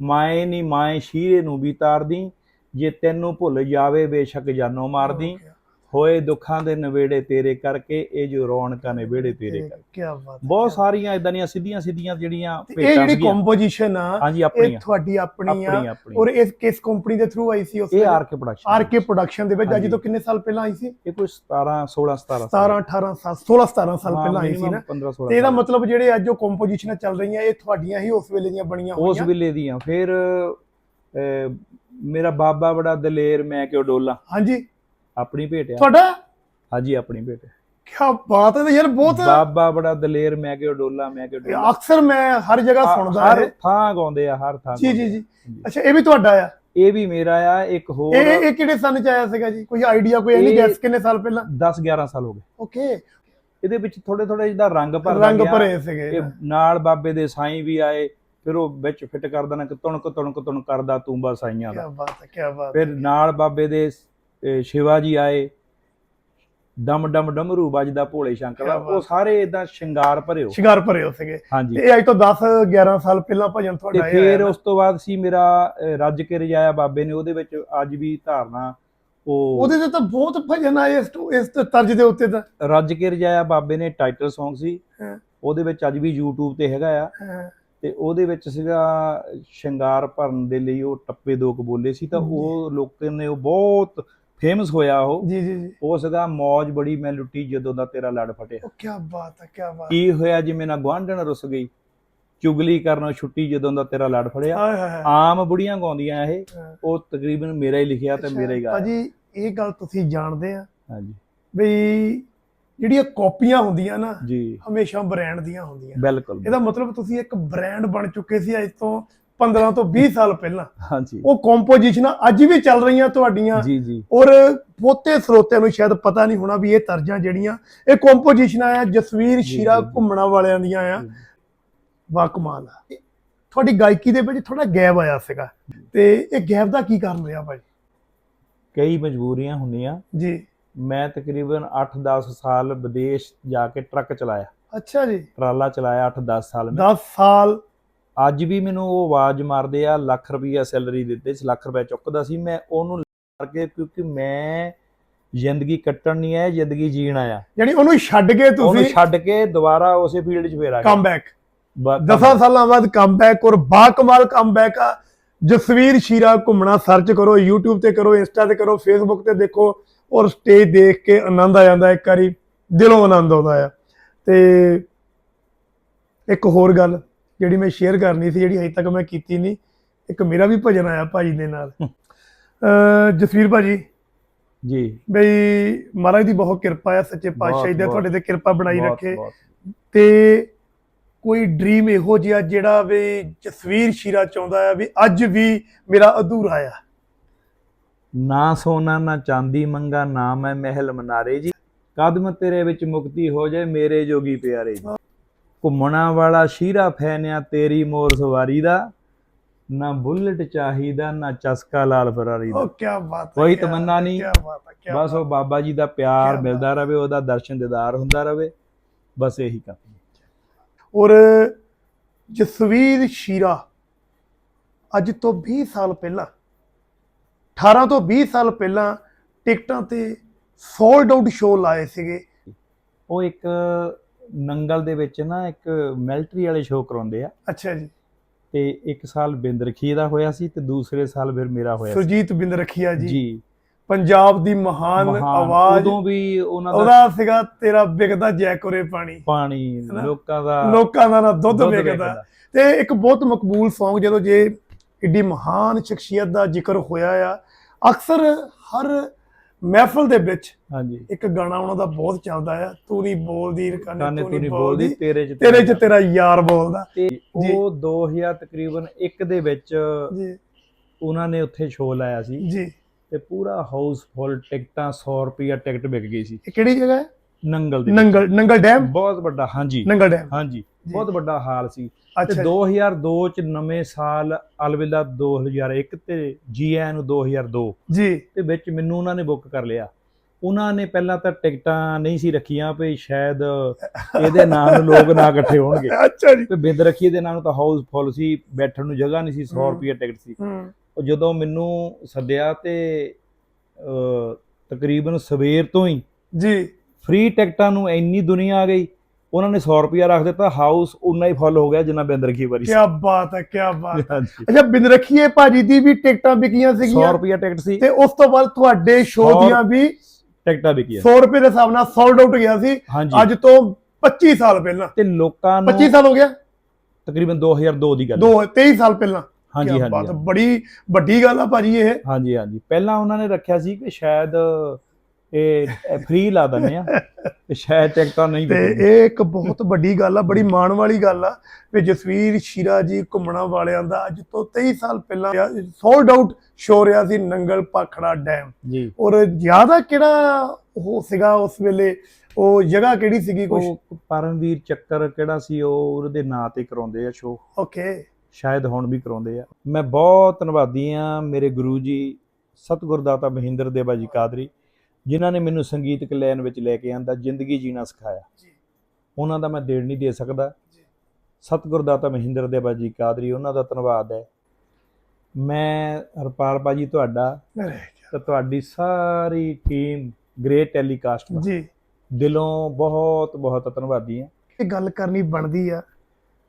ਮਾਏ ਨਹੀਂ ਮਾਏ ਸ਼ੀਰੇ ਨੂੰ ਵੀ ਤਾਰਦੀ ਜੇ ਤੈਨੂੰ ਭੁੱਲ ਜਾਵੇ ਬੇਸ਼ੱਕ ਜਾਨੋਂ ਮਾਰਦੀ ਹੋਏ ਦੁੱਖਾਂ ਦੇ ਨਵੇੜੇ ਤੇਰੇ ਕਰਕੇ ਇਹ ਜੋ ਰੌਣਕਾਂ ਨੇ ਵਿਹੜੇ ਤੇਰੇ ਕਰਕੇ। ਕੀ ਬਾਤ ਬਹੁਤ ਸਾਰੀਆਂ ਇਦਾਂ ਦੀਆਂ ਸਿੱਧੀਆਂ ਸਿੱਧੀਆਂ ਜਿਹੜੀਆਂ। ਇਹ ਜਿਹੜੀ ਕੰਪੋਜੀਸ਼ਨ ਆ ਹਾਂਜੀ ਇਹ ਤੁਹਾਡੀ ਆਪਣੀ ਆ ਔਰ ਇਸ ਕਿਸ ਕੰਪਨੀ ਦੇ ਥਰੂ ਆਈ ਸੀ ਉਸ ਇਹ R K production R K production ਦੇ ਵਿੱਚ ਅੱਜ। ਤੋਂ ਕਿੰਨੇ ਸਾਲ ਪਹਿਲਾਂ ਆਈ ਸੀ? ਇਹ ਕੋਈ 17 16 17 17 18 ਸਾਲ 16 17 ਸਾਲ ਪਹਿਲਾਂ ਆਈ ਸੀ ਨਾ। 15 16 ਤੇ ਇਹਦਾ ਮਤਲਬ ਜਿਹੜੇ ਅੱਜ ਉਹ ਕੰਪੋਜੀਸ਼ਨਾਂ ਚੱਲ ਰਹੀਆਂ ਇਹ ਤੁਹਾਡੀਆਂ ਹੀ ਉਸ ਵੇਲੇ ਦੀਆਂ ਬਣੀਆਂ ਉਸ ਹੋਈਆਂ। ਵੇਲੇ ਦੀਆਂ। ਫਿਰ ਮੇਰਾ ਬਾਬਾ ਬੜਾ ਦਲੇਰ ਮੈਂ ਕਿਉਂ ਡੋਲਾ? ਹਾਂਜੀ। ਆਪਣੀ ਭੇਟ ਆ। ਤੁਹਾਡਾ? ਹਾਂਜੀ ਆਪਣੀ ਭੇਟ ਕੀ ਬਾਤ ਹੈ ਯਾਰ ਬਹੁਤ ਬਾਬਾ ਬੜਾ ਦਲੇਰ ਮੈਂ ਕਿਉਂ ਡੋਲਾ ਮੈਂ ਕਿਉਂ ਡੋਲਾ? ਅਕਸਰ ਮੈਂ ਹਰ ਜਗ੍ਹਾ ਸੁਣਦਾ ਹਰ ਹੈ ਥਾਂ ਗਾਉਂਦੇ ਆ ਹਰ ਥਾਂ ਜੀ ਜੀ ਜੀ। ਅੱਛਾ ਇਹ ਵੀ ਤੁਹਾਡਾ ਆ? ਇਹ ਵੀ ਮੇਰਾ ਆ ਇੱਕ ਹੋਰ। ਇਹ ਇਹ ਕਿਹੜੇ ਸਨ ਚ ਆਇਆ ਸੀਗਾ ਜੀ? ਕੋਈ ਆਈਡੀਆ ਕੋਈ ਨਹੀਂ ਗੈਸ ਕਿੰਨੇ ਸਾਲ ਪਹਿਲਾਂ? 10 11 ਸਾਲ ਹੋ ਗਏ। ਓਕੇ ਇਹਦੇ ਵਿੱਚ ਥੋੜੇ ਥੋੜੇ ਜਿਹਦਾ ਰੰਗ ਭਰਦਾ ਰੰਗ। ਭਰੇ ਸੀਗੇ ਨਾਲ ਬਾਬੇ ਦੇ ਸਾਈਂ ਵੀ ਆਏ। ਫਿਰ ਉਹ ਵਿੱਚ ਫਿੱਟ ਕਰ ਦੇਣਾ ਕਿ ਤੁਣਕ ਤੁਣਕ ਤੁਣ ਕਰਦਾ ਤੂੰਬਾ ਸਾਈਆਂ ਦਾ। ਕੀ ਬਾਤ ਹੈ ਕੀ ਬਾਤ ਫਿਰ ਨਾਲ ਬਾਬੇ ਦੇ ਸ਼ਿਵਾ ਜੀ ਆਏ ਡਮ ਡਮ ਡਮਰੂ ਵੱਜਦਾ ਭੋਲੇ ਸ਼ੰਕਰ ਦਾ। ਉਹ ਸਾਰੇ ਇਦਾਂ ਸ਼ਿੰਗਾਰ ਭਰਿਓ ਸ਼ਿੰਗਾਰ ਭਰੇ ਹੋ ਸੀਗੇ। ਤੇ ਇਹ ਅੱਜ ਤੋਂ 10 11 ਸਾਲ ਪਹਿਲਾਂ ਭਜਨ ਤੁਹਾਡਾ ਫਿਰ ਆਇਆ ਨਾ। ਉਸ ਤੋਂ ਬਾਅਦ ਸੀ ਮੇਰਾ ਰੱਜ ਕੇ ਰਜਾਇਆ ਬਾਬੇ ਨੇ। ਉਹਦੇ ਵਿੱਚ ਅੱਜ ਵੀ ਧਾਰਨਾ ਉਹ ਉਹਦੇ ਤੇ ਤਾਂ ਬਹੁਤ ਭਜਨ ਆਏ ਇਸ ਤੋਂ- ਇਸ ਤਰਜ ਦੇ ਉੱਤੇ ਤਾਂ। ਰੱਜ ਕੇ ਰਜਾਇਆ ਬਾਬੇ ਨੇ ਟਾਈਟਲ Song ਸੀ। ਉਹਦੇ ਵਿੱਚ ਅੱਜ ਵੀ YouTube ਤੇ ਹੈਗਾ ਆ। ਤੇ ਉਹਦੇ ਵਿੱਚ ਸੀਗਾ ਸ਼ਿੰਗਾਰ ਭਰਨ ਦੇ ਲਈ ਉਹ ਟੱਪੇ ਦੋ ਕੁ ਬੋਲੇ ਸੀ ਤਾਂ ਜੀ। ਉਹ ਲੋਕਾਂ ਨੇ ਉਹ ਬਹੁਤ ਫੇਮਸ ਹੋਇਆ ਉਹ। ਜੀ ਜੀ ਜੀ। ਉਹ ਸੀਗਾ ਮੌਜ ਬੜੀ ਮੈਂ ਲੁੱਟੀ ਜਦੋਂ ਦਾ ਤੇਰਾ ਲੜ ਫਟਿਆ। ਕੀ ਬਾਤ ਹੈ ਕੀ ਬਾਤ। ਕੀ ਹੋਇਆ ਜਿਵੇਂ ਨਾ ਗੁਆਂਢਣ ਰੁੱਸ ਗਈ। ਚੁਗਲੀ ਕਰਨੋਂ ਛੁੱਟੀ ਜਦੋਂ ਦਾ ਤੇਰਾ ਲੜ ਫੜਿਆ। ਆਮ ਬੁੜੀਆਂ ਗਾਉਂਦੀਆਂ ਇਹ। ਉਹ ਤਕਰੀਬਨ ਮੇਰਾ ਹੀ ਲਿਖਿਆ ਤੇ ਮੇਰਾ ਹੀ ਗਾਇਆ। ਭਾਜੀ ਇਹ ਗੱਲ ਤੁਸੀਂ ਜਾਣਦੇ ਆ। ਹਾਂਜੀ। ਵੀ ਜਿਹੜੀਆਂ ਕਾਪੀਆਂ ਹੁੰਦੀਆਂ ਨਾ ਜੀ। ਹਮੇਸ਼ਾ ਬ੍ਰਾਂਡ ਦੀਆਂ ਹੁੰਦੀਆਂ। ਬਿਲਕੁਲ ਇਹਦਾ ਮਤਲਬ ਤੁਸੀਂ ਇੱਕ ਬ੍ਰਾਂਡ ਬਣ ਚੁੱਕੇ ਸੀ ਅੱਜ ਤੋਂ 15 ਤੋਂ 20 ਸਾਲ ਪਹਿਲਾਂ। ਹਾਂਜੀ। ਉਹ ਕੰਪੋਜੀਸ਼ਨਾਂ ਅੱਜ ਵੀ ਚੱਲ ਰਹੀਆਂ ਤੁਹਾਡੀਆਂ। ਜੀ ਜੀ। ਔਰ ਬਹੁਤੇ ਸਰੋਤਿਆਂ ਨੂੰ ਸ਼ਾਇਦ ਪਤਾ ਨਹੀਂ ਹੋਣਾ ਵੀ ਇਹ ਤਰਜਾਂ ਜਿਹੜੀਆਂ ਇਹ ਕੰਪੋਜੀਸ਼ਨਾਂ ਆ ਜਸਵੀਰ ਸ਼ੀਰਾ। ਘੁੰਮਣਾ ਵਾਲਿਆਂ ਦੀਆਂ ਆ ਵਾ ਕਮਾਲ ਆ। ਤੁਹਾਡੀ ਗਾਇਕੀ ਦੇ ਵਿੱਚ ਥੋੜਾ ਗੈਪ ਆਇਆ ਸੀਗਾ। ਤੇ ਇਹ ਗੈਪ ਦਾ ਕੀ ਕਾਰਨ ਰਿਹਾ ਭਾਈ? ਕਈ ਮਜਬੂਰੀਆਂ ਹੁੰਦੀਆਂ। ਜੀ। ਮੈਂ ਤਕਰੀਬਨ 8-10 ਸਾਲ ਵਿਦੇਸ਼ ਜਾ ਕੇ ਟਰੱਕ ਚਲਾਇਆ। ਅੱਛਾ ਜੀ। ਟਰਾਲਾ ਚਲਾਇਆ 8-10 ਸਾਲ ਮੈਂ। 10 ਸਾਲ। ਅੱਜ ਵੀ ਮੈਨੂੰ ਉਹ ਆਵਾਜ਼ ਮਾਰਦੇ ਆ ਲੱਖ ਰੁਪਈਆ ਸੈਲਰੀ ਦਿੱਤੇ ਸੀ ਲੱਖ ਰੁਪਏ ਚੁੱਕਦਾ ਸੀ। ਮੈਂ ਉਹਨੂੰ ਕਰਕੇ ਕਿਉਂਕਿ ਮੈਂ ਜ਼ਿੰਦਗੀ ਕੱਟਣ ਨਹੀਂ ਆਇਆ ਜ਼ਿੰਦਗੀ ਜੀਣ ਆਇਆ। ਯਾਨੀ ਉਹਨੂੰ ਛੱਡ ਕੇ ਉਹਨੂੰ ਤੁਸੀਂ ਛੱਡ ਕੇ ਦੁਬਾਰਾ ਉਸੇ ਫੀਲਡ 'ਚ ਫੇਰ ਆ ਗਿਆ ਕਮਬੈਕ ਬ- 10 ਸਾਲਾਂ ਬਾਅਦ ਕਮਬੈਕ ਔਰ ਬਾ ਕਮਾਲ ਕਮਬੈਕ ਆ। ਜਸਵੀਰ ਸ਼ੀਰਾ ਘੁੰਮਣਾ ਸਰਚ ਕਰੋ YouTube ਤੇ ਕਰੋ ਇੰਸਟਾ ਤੇ ਕਰੋ Facebook ਤੇ ਦੇਖੋ। ਔਰ ਸਟੇਜ ਦੇਖ ਕੇ ਆਨੰਦ ਆ ਜਾਂਦਾ ਇੱਕ ਵਾਰੀ ਦਿਲੋਂ ਆਨੰਦ ਆਉਂਦਾ ਆ। ਤੇ ਇੱਕ ਹੋਰ ਗੱਲ ਜਿਹੜੀ ਮੈਂ ਸ਼ੇਅਰ ਕਰਨੀ ਸੀ ਜਿਹੜੀ ਅਜੇ ਤੱਕ ਮੈਂ ਕੀਤੀ ਨਹੀਂ ਇੱਕ ਮੇਰਾ ਵੀ ਭਜਨ ਆਇਆ ਭਾਜੀ ਦੇ ਨਾਲ। ਅ ਜਸਵੀਰ ਭਾਜੀ। ਜੀ। ਬਈ ਮਹਾਰਾਜ ਦੀ ਬਹੁਤ ਕਿਰਪਾ ਹੈ ਸੱਚੇ ਪਾਤਸ਼ਾਹੀ ਦਾ ਬਹੁਤ- ਤੁਹਾਡੇ ਤੇ ਕਿਰਪਾ ਬਣਾਈ ਰੱਖੇ। ਤੇ ਕੋਈ ਡ੍ਰੀਮ ਇਹੋ ਜਿਹਾ ਜਿਹੜਾ ਵੀ ਜਸਵੀਰ ਸ਼ੀਰਾ ਚਾਹੁੰਦਾ ਆ ਵੀ ਅੱਜ ਵੀ ਮੇਰਾ ਅਧੂਰਾ ਆ। ਨਾ ਸੋਨਾ ਨਾ ਚਾਂਦੀ ਮੰਗਾ ਨਾ ਮੈਂ ਮਹਿਲ ਮਨਾਰੇ ਜੀ। ਕਦਮ ਤੇਰੇ ਵਿੱਚ ਮੁਕਤੀ ਹੋ ਜਾਏ ਮੇਰੇ ਜੋਗੀ ਪਿਆਰੇ ਜੀ। ਘੁੰਮਣਾ ਵਾਲਾ ਸ਼ੀਰਾ ਫੈਨਿਆ ਤੇਰੀ ਮੋਰ ਸਵਾਰੀ ਦਾ। ਨਾ ਬੁਲਟ ਚਾਹੀਦਾ ਨਾ ਚਸਕਾ ਲਾਲ ਫਰਾਰੀ ਦਾ। ਉਹ ਕੀ ਬਾਤ ਹੈ ਕੋਈ ਤਮੰਨਾ ਨਹੀਂ। ਕੀ ਬਾਤ ਹੈ ਕੀ ਬਸ ਉਹ ਬਾਬਾ ਜੀ ਦਾ ਪਿਆਰ ਮਿਲਦਾ ਰਵੇ ਉਹਦਾ ਦਰਸ਼ਨ ਦੀਦਾਰ ਹੁੰਦਾ ਰਵੇ। ਬਸ ਇਹੀ ਕੰਮ ਔਰ ਜਸਵੀਰ ਸ਼ੀਰਾ ਅੱਜ ਤੋਂ 20 ਸਾਲ ਪਹਿਲਾਂ 18 ਤੋਂ 20 ਸਾਲ ਪਹਿਲਾਂ ਟਿਕਟਾਂ ਤੇ ਸੋਲਡ ਆਊਟ ਸ਼ੋਅ ਲਾਏ ਸੀਗੇ। ਉਹ ਇੱਕ ਨੰਗਲ ਦੇ ਵਿੱਚ ਨਾ ਇੱਕ ਮਿਲਟਰੀ ਵਾਲੇ ਸ਼ੋਅ ਕਰਾਉਂਦੇ ਆ। ਅੱਛਾ ਜੀ। ਤੇ ਇੱਕ ਸਾਲ ਬਿੰਦਰਖੀ ਦਾ ਹੋਇਆ ਸੀ ਤੇ ਦੂਸਰੇ ਸਾਲ ਫਿਰ ਮੇਰਾ ਹੋਇਆ ਸੁਰਜੀਤ ਬਿੰਦ ਰਖੀਆ ਜੀ। ਜੀ। ਪੰਜਾਬ ਦੀ ਮਹਾਨ ਆਵਾਜ਼। ਉਦੋਂ ਵੀ ਉਹਨਾਂ ਦਾ ਉਹਦਾ ਸੀਗਾ ਤੇਰਾ ਵਿਕਦਾ ਜੈਕੋਰੇ ਪਾਣੀ। ਪਾਣੀ? ਲੋਕਾਂ ਦਾ ਲੋਕਾਂ ਦਾ ਨਾ ਦੁੱਧ ਵਿਕਦਾ। ਤੇ ਇੱਕ ਬਹੁਤ ਮਕਬੂਲ Song ਜਦੋਂ ਜੇ ਏਡੀ ਮਹਾਨ ਸ਼ਖਸੀਅਤ ਦਾ ਜ਼ਿਕਰ ਹੋਇਆ ਆ ਅਕਸਰ ਹਰ ਮਹਿਫਲ ਦੇ ਵਿੱਚ ਹਾਂਜੀ। ਇੱਕ ਗਾਣਾ ਉਹਨਾਂ ਦਾ ਬਹੁਤ ਚੱਲਦਾ ਆ ਤੂੰ ਨਹੀਂ ਬੋਲਦੀ ਰਕਾਨੇ ਕਾਨੇ ਤੂੰ ਨਹੀਂ ਬੋਲਦੀ ਤੇਰੇ ਚ ਤੇਰੇ 'ਚ ਤੇਰਾ ਯਾਰ ਬੋਲਦਾ। ਤੇ। ਉਹ 2000 ਤਕਰੀਬਨ 1 ਦੇ ਵਿੱਚ ਜੀ। ਉਹਨਾਂ ਨੇ ਉੱਥੇ ਸ਼ੋਅ ਲਾਇਆ ਸੀ। ਜੀ। ਤੇ ਪੂਰਾ ਹਾਊਸ ਫੁੱਲ ਟਿਕਟਾਂ 100 ਰੁਪਿਆ ਟਿਕਟ ਵਿਕ ਗਈ ਸੀ। ਇਹ ਕਿਹੜੀ ਜਗ੍ਹਾ ਹੈ? ਨੰਗਲ ਦੇ। ਨੰਗਲ ਨੰਗਲ ਡੈਮ? ਬਹੁਤ ਵੱਡਾ ਹਾਂਜੀ। ਨੰਗਲ ਡੈਮ। ਹਾਂਜੀ ਬਹੁਤ ਵੱਡਾ ਹਾਲ ਸੀ। ਤੇ ਅੱਛਾ ਜੀ। 2002 ਚ ਨਵੇਂ ਸਾਲ ਅਲਵਿਦਾ 2001 ਤੇ ਜੀ ਆਇਆਂ ਨੂੰ 2002 ਜੀ। ਤੇ ਵਿੱਚ ਮੈਨੂੰ ਉਹਨਾਂ ਨੇ ਬੁੱਕ ਕਰ ਲਿਆ। ਉਹਨਾਂ ਨੇ ਪਹਿਲਾਂ ਤਾਂ ਟਿਕਟਾਂ ਨਹੀਂ ਸੀ ਰੱਖੀਆਂ ਵੀ ਸ਼ਾਇਦ ਇਹਦੇ ਨਾਂ ਨੂੰ ਲੋਕ ਨਾ ਇਕੱਠੇ ਹੋਣਗੇ। ਅੱਛਾ ਜੀ। ਤੇ ਬਿੰਦ ਰੱਖੀ ਦੇ ਨਾਂ ਨੂੰ ਤਾਂ ਹਾਊਸ ਫੁੱਲ ਸੀ ਬੈਠਣ ਨੂੰ ਜਗ੍ਹਾ ਨਹੀਂ ਸੀ 100 ਹਮ। ਰੁਪਏ ਟਿਕਟ ਸੀ। ਉਹ ਜਦੋਂ ਮੈਨੂੰ ਸੱਦਿਆ ਤੇ ਤਕਰੀਬਨ ਸਵੇਰ ਤੋਂ ਹੀ ਜੀ। ਫ੍ਰੀ ਟਿਕਟਾਂ ਨੂੰ ਇੰਨੀ ਦੁਨੀਆ ਆ ਗਈ ਉਹਨਾਂ ਨੇ 100 ਰੁਪਿਆ ਰੱਖ ਦਿੱਤਾ ਹਾਊਸ ਉਨਾ ਹੀ ਫੁੱਲ ਹੋ ਗਿਆ ਜਿੰਨਾ ਬਿੰਦ ਰੱਖੀ ਵਾਰੀ ਸੀ। ਕੀ ਬਾਤ ਹੈ ਕੀ ਬਾਤ ਹੈ। ਹਾਂਜੀ। ਅੱਛਾ ਬਿੰਦ ਰਖੀਏ ਭਾਜੀ ਦੀ ਵੀ ਟਿਕਟਾਂ ਵਿਕੀਆਂ 100 ਸੀਗੀਆਂ ਰੁਪਿਆ ਟਿਕਟ ਸੀ। ਤੇ ਉਸ ਤੋਂ ਬਾਅਦ ਤੁਹਾਡੇ ਸ਼ੋਅ ਸੌ- ਦੀਆਂ ਵੀ ਟਿਕਟਾਂ ਵਿਕੀਆਂ। 100 ਰੁਪਏ ਦੇ ਹਿਸਾਬ ਨਾਲ ਸੋਲਡ ਆਊਟ ਗਿਆ ਸੀ ਹਾਂਜੀ। ਅੱਜ ਤੋਂ 25 ਸਾਲ ਪਹਿਲਾਂ। ਤੇ ਲੋਕਾਂ ਨੂੰ 25 ਸਾਲ ਹੋ ਗਿਆ? ਤਕਰੀਬਨ 2002 ਦੀ ਗੱਲ 23 ਸਾਲ ਪਹਿਲਾਂ। ਹਾਂਜੀ ਕਿਆ ਬਾਤ ਹਾਂਜੀ। ਹੈ, ਬੜੀ ਵੱਡੀ ਗੱਲ ਆ ਭਾਜੀ ਇਹ। ਹਾਂਜੀ ਹਾਂਜੀ। ਪਹਿਲਾਂ ਉਹਨਾਂ ਨੇ ਰੱਖਿਆ ਸੀ ਕਿ ਸ਼ਾਇਦ ਇਹ ਫ੍ਰੀ ਲਾ ਦਿੰਦੇ ਆ। ਤੇ ਸ਼ਾਇਦ ਟਿਕਟਾਂ ਨਹੀਂ ਤੇ। ਇਹ ਇੱਕ ਬਹੁਤ ਵੱਡੀ ਗੱਲ ਆ ਬੜੀ ਮਾਣ ਵਾਲੀ ਗੱਲ ਆ ਵੀ ਜਸਵੀਰ ਸ਼ੀਰਾ ਜੀ ਘੁੰਮਣਾ ਵਾਲਿਆਂ ਦਾ ਅੱਜ ਤੋਂ 23 ਸਾਲ ਪਹਿਲਾਂ ਸੋਲਡ ਆਊਟ ਸ਼ੋਅ ਰਿਹਾ ਸੀ ਨੰਗਲ ਪਾਖੜਾ ਡੈਮ। ਜੀ। ਔਰ ਜ਼ਿਆਦਾ ਕਿਹੜਾ ਉਹ ਸੀਗਾ ਉਸ ਵੇਲੇ? ਉਹ ਜਗ੍ਹਾ ਕਿਹੜੀ ਸੀਗੀ ਕੁਝ ਪਰਮਵੀਰ ਚੱਕਰ ਕਿਹੜਾ ਸੀ ਉਹ ਉਹਦੇ ਨਾਂ ਤੇ ਕਰਾਉਂਦੇ ਆ ਸ਼ੋਅ ਓਕੇ ਸ਼ਾਇਦ ਹੁਣ ਵੀ ਕਰਾਉਂਦੇ ਆ। ਮੈਂ ਬਹੁਤ ਧੰਨਵਾਦੀ ਆ ਮੇਰੇ ਗੁਰੂ ਜੀ ਸਤਿਗੁਰ ਦਾਤਾ ਮਹਿੰਦਰ ਦੇਵਾ ਜੀ ਕਾਦਰੀ। ਜਿਨ੍ਹਾਂ ਨੇ ਮੈਨੂੰ ਸੰਗੀਤਕ ਲਾਈਨ ਵਿੱਚ ਲੈ ਕੇ ਆਂਦਾ ਜ਼ਿੰਦਗੀ ਜੀਣਾ ਸਿਖਾਇਆ। ਜੀ। ਉਹਨਾਂ ਦਾ ਮੈਂ ਦੇਣ ਨਹੀਂ ਦੇ ਸਕਦਾ। ਜੀ। ਸਤਿਗੁਰ ਦਾਤਾ ਮਹਿੰਦਰ ਦੇਵਾ ਜੀ ਕਾਦਰੀ ਉਹਨਾਂ ਦਾ ਧੰਨਵਾਦ ਹੈ। ਮੈਂ ਹਰਪਾਲ ਭਾਜੀ ਤੁਹਾਡਾ ਤੇ ਤੁਹਾਡੀ ਸਾਰੀ ਟੀਮ ਗ੍ਰੇਟ ਟੈਲੀਕਾਸਟ ਦਾ ਜੀ। ਦਿਲੋਂ ਬਹੁਤ ਬਹੁਤ ਧੰਨਵਾਦੀ ਆ ਇਹ ਗੱਲ ਕਰਨੀ ਬਣਦੀ ਆ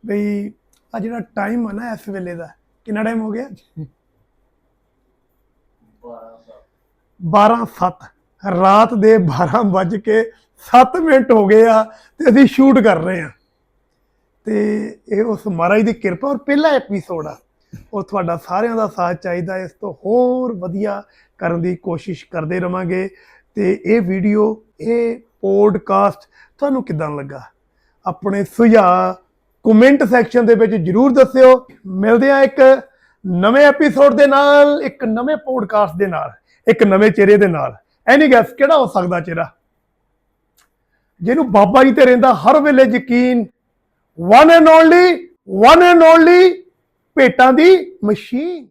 ਬਈ ਆ ਜਿਹੜਾ ਟਾਈਮ ਆ ਨਾ ਇਸ ਵੇਲੇ ਦਾ ਕਿੰਨਾ ਟਾਈਮ ਹੋ ਗਿਆ? 12 7 ਰਾਤ ਦੇ 12 ਵੱਜ ਕੇ 7 ਮਿੰਟ ਹੋ ਗਏ ਆ ਤੇ ਅਸੀਂ ਸ਼ੂਟ ਕਰ ਰਹੇ ਆ। ਤੇ ਇਹ ਉਸ ਮਹਾਰਾਜ ਦੀ ਕਿਰਪਾ ਔਰ ਪਹਿਲਾ ਐਪੀਸੋਡ ਆ। ਔਰ ਤੁਹਾਡਾ ਸਾਰਿਆਂ ਦਾ ਸਾਥ ਚਾਹੀਦਾ, ਇਸ ਤੋਂ ਹੋਰ ਵਧੀਆ ਕਰਨ ਦੀ ਕੋਸ਼ਿਸ਼ ਕਰਦੇ ਰਵਾਂਗੇ। ਤੇ ਇਹ ਵੀਡੀਓ ਇਹ ਪੋਡਕਾਸਟ ਤੁਹਾਨੂੰ ਕਿਦਾਂ ਲੱਗਾ? ਆਪਣੇ ਸੁਝਾਅ ਕਮੈਂਟ ਸੈਕਸ਼ਨ ਦੇ ਵਿੱਚ ਜਰੂਰ ਦੱਸਿਓ। ਮਿਲਦੇ ਆ ਇੱਕ ਨਵੇਂ ਐਪੀਸੋਡ ਦੇ ਨਾਲ, ਇੱਕ ਨਵੇਂ ਪੋਡਕਾਸਟ ਦੇ ਨਾਲ, ਇੱਕ ਨਵੇਂ ਚਿਹਰੇ ਦੇ ਨਾਲ। ਐਨੀ ਗੈਸ ਕਿਹੜਾ ਹੋ ਸਕਦਾ ਚਿਹਰਾ? ਜਿਹਨੂੰ ਬਾਬਾ ਜੀ ਤੇ ਰਹਿੰਦਾ ਹਰ ਵੇਲੇ ਯਕੀਨ one and only one and only ਭੇਟਾਂ ਦੀ ਮਸ਼ੀਨ।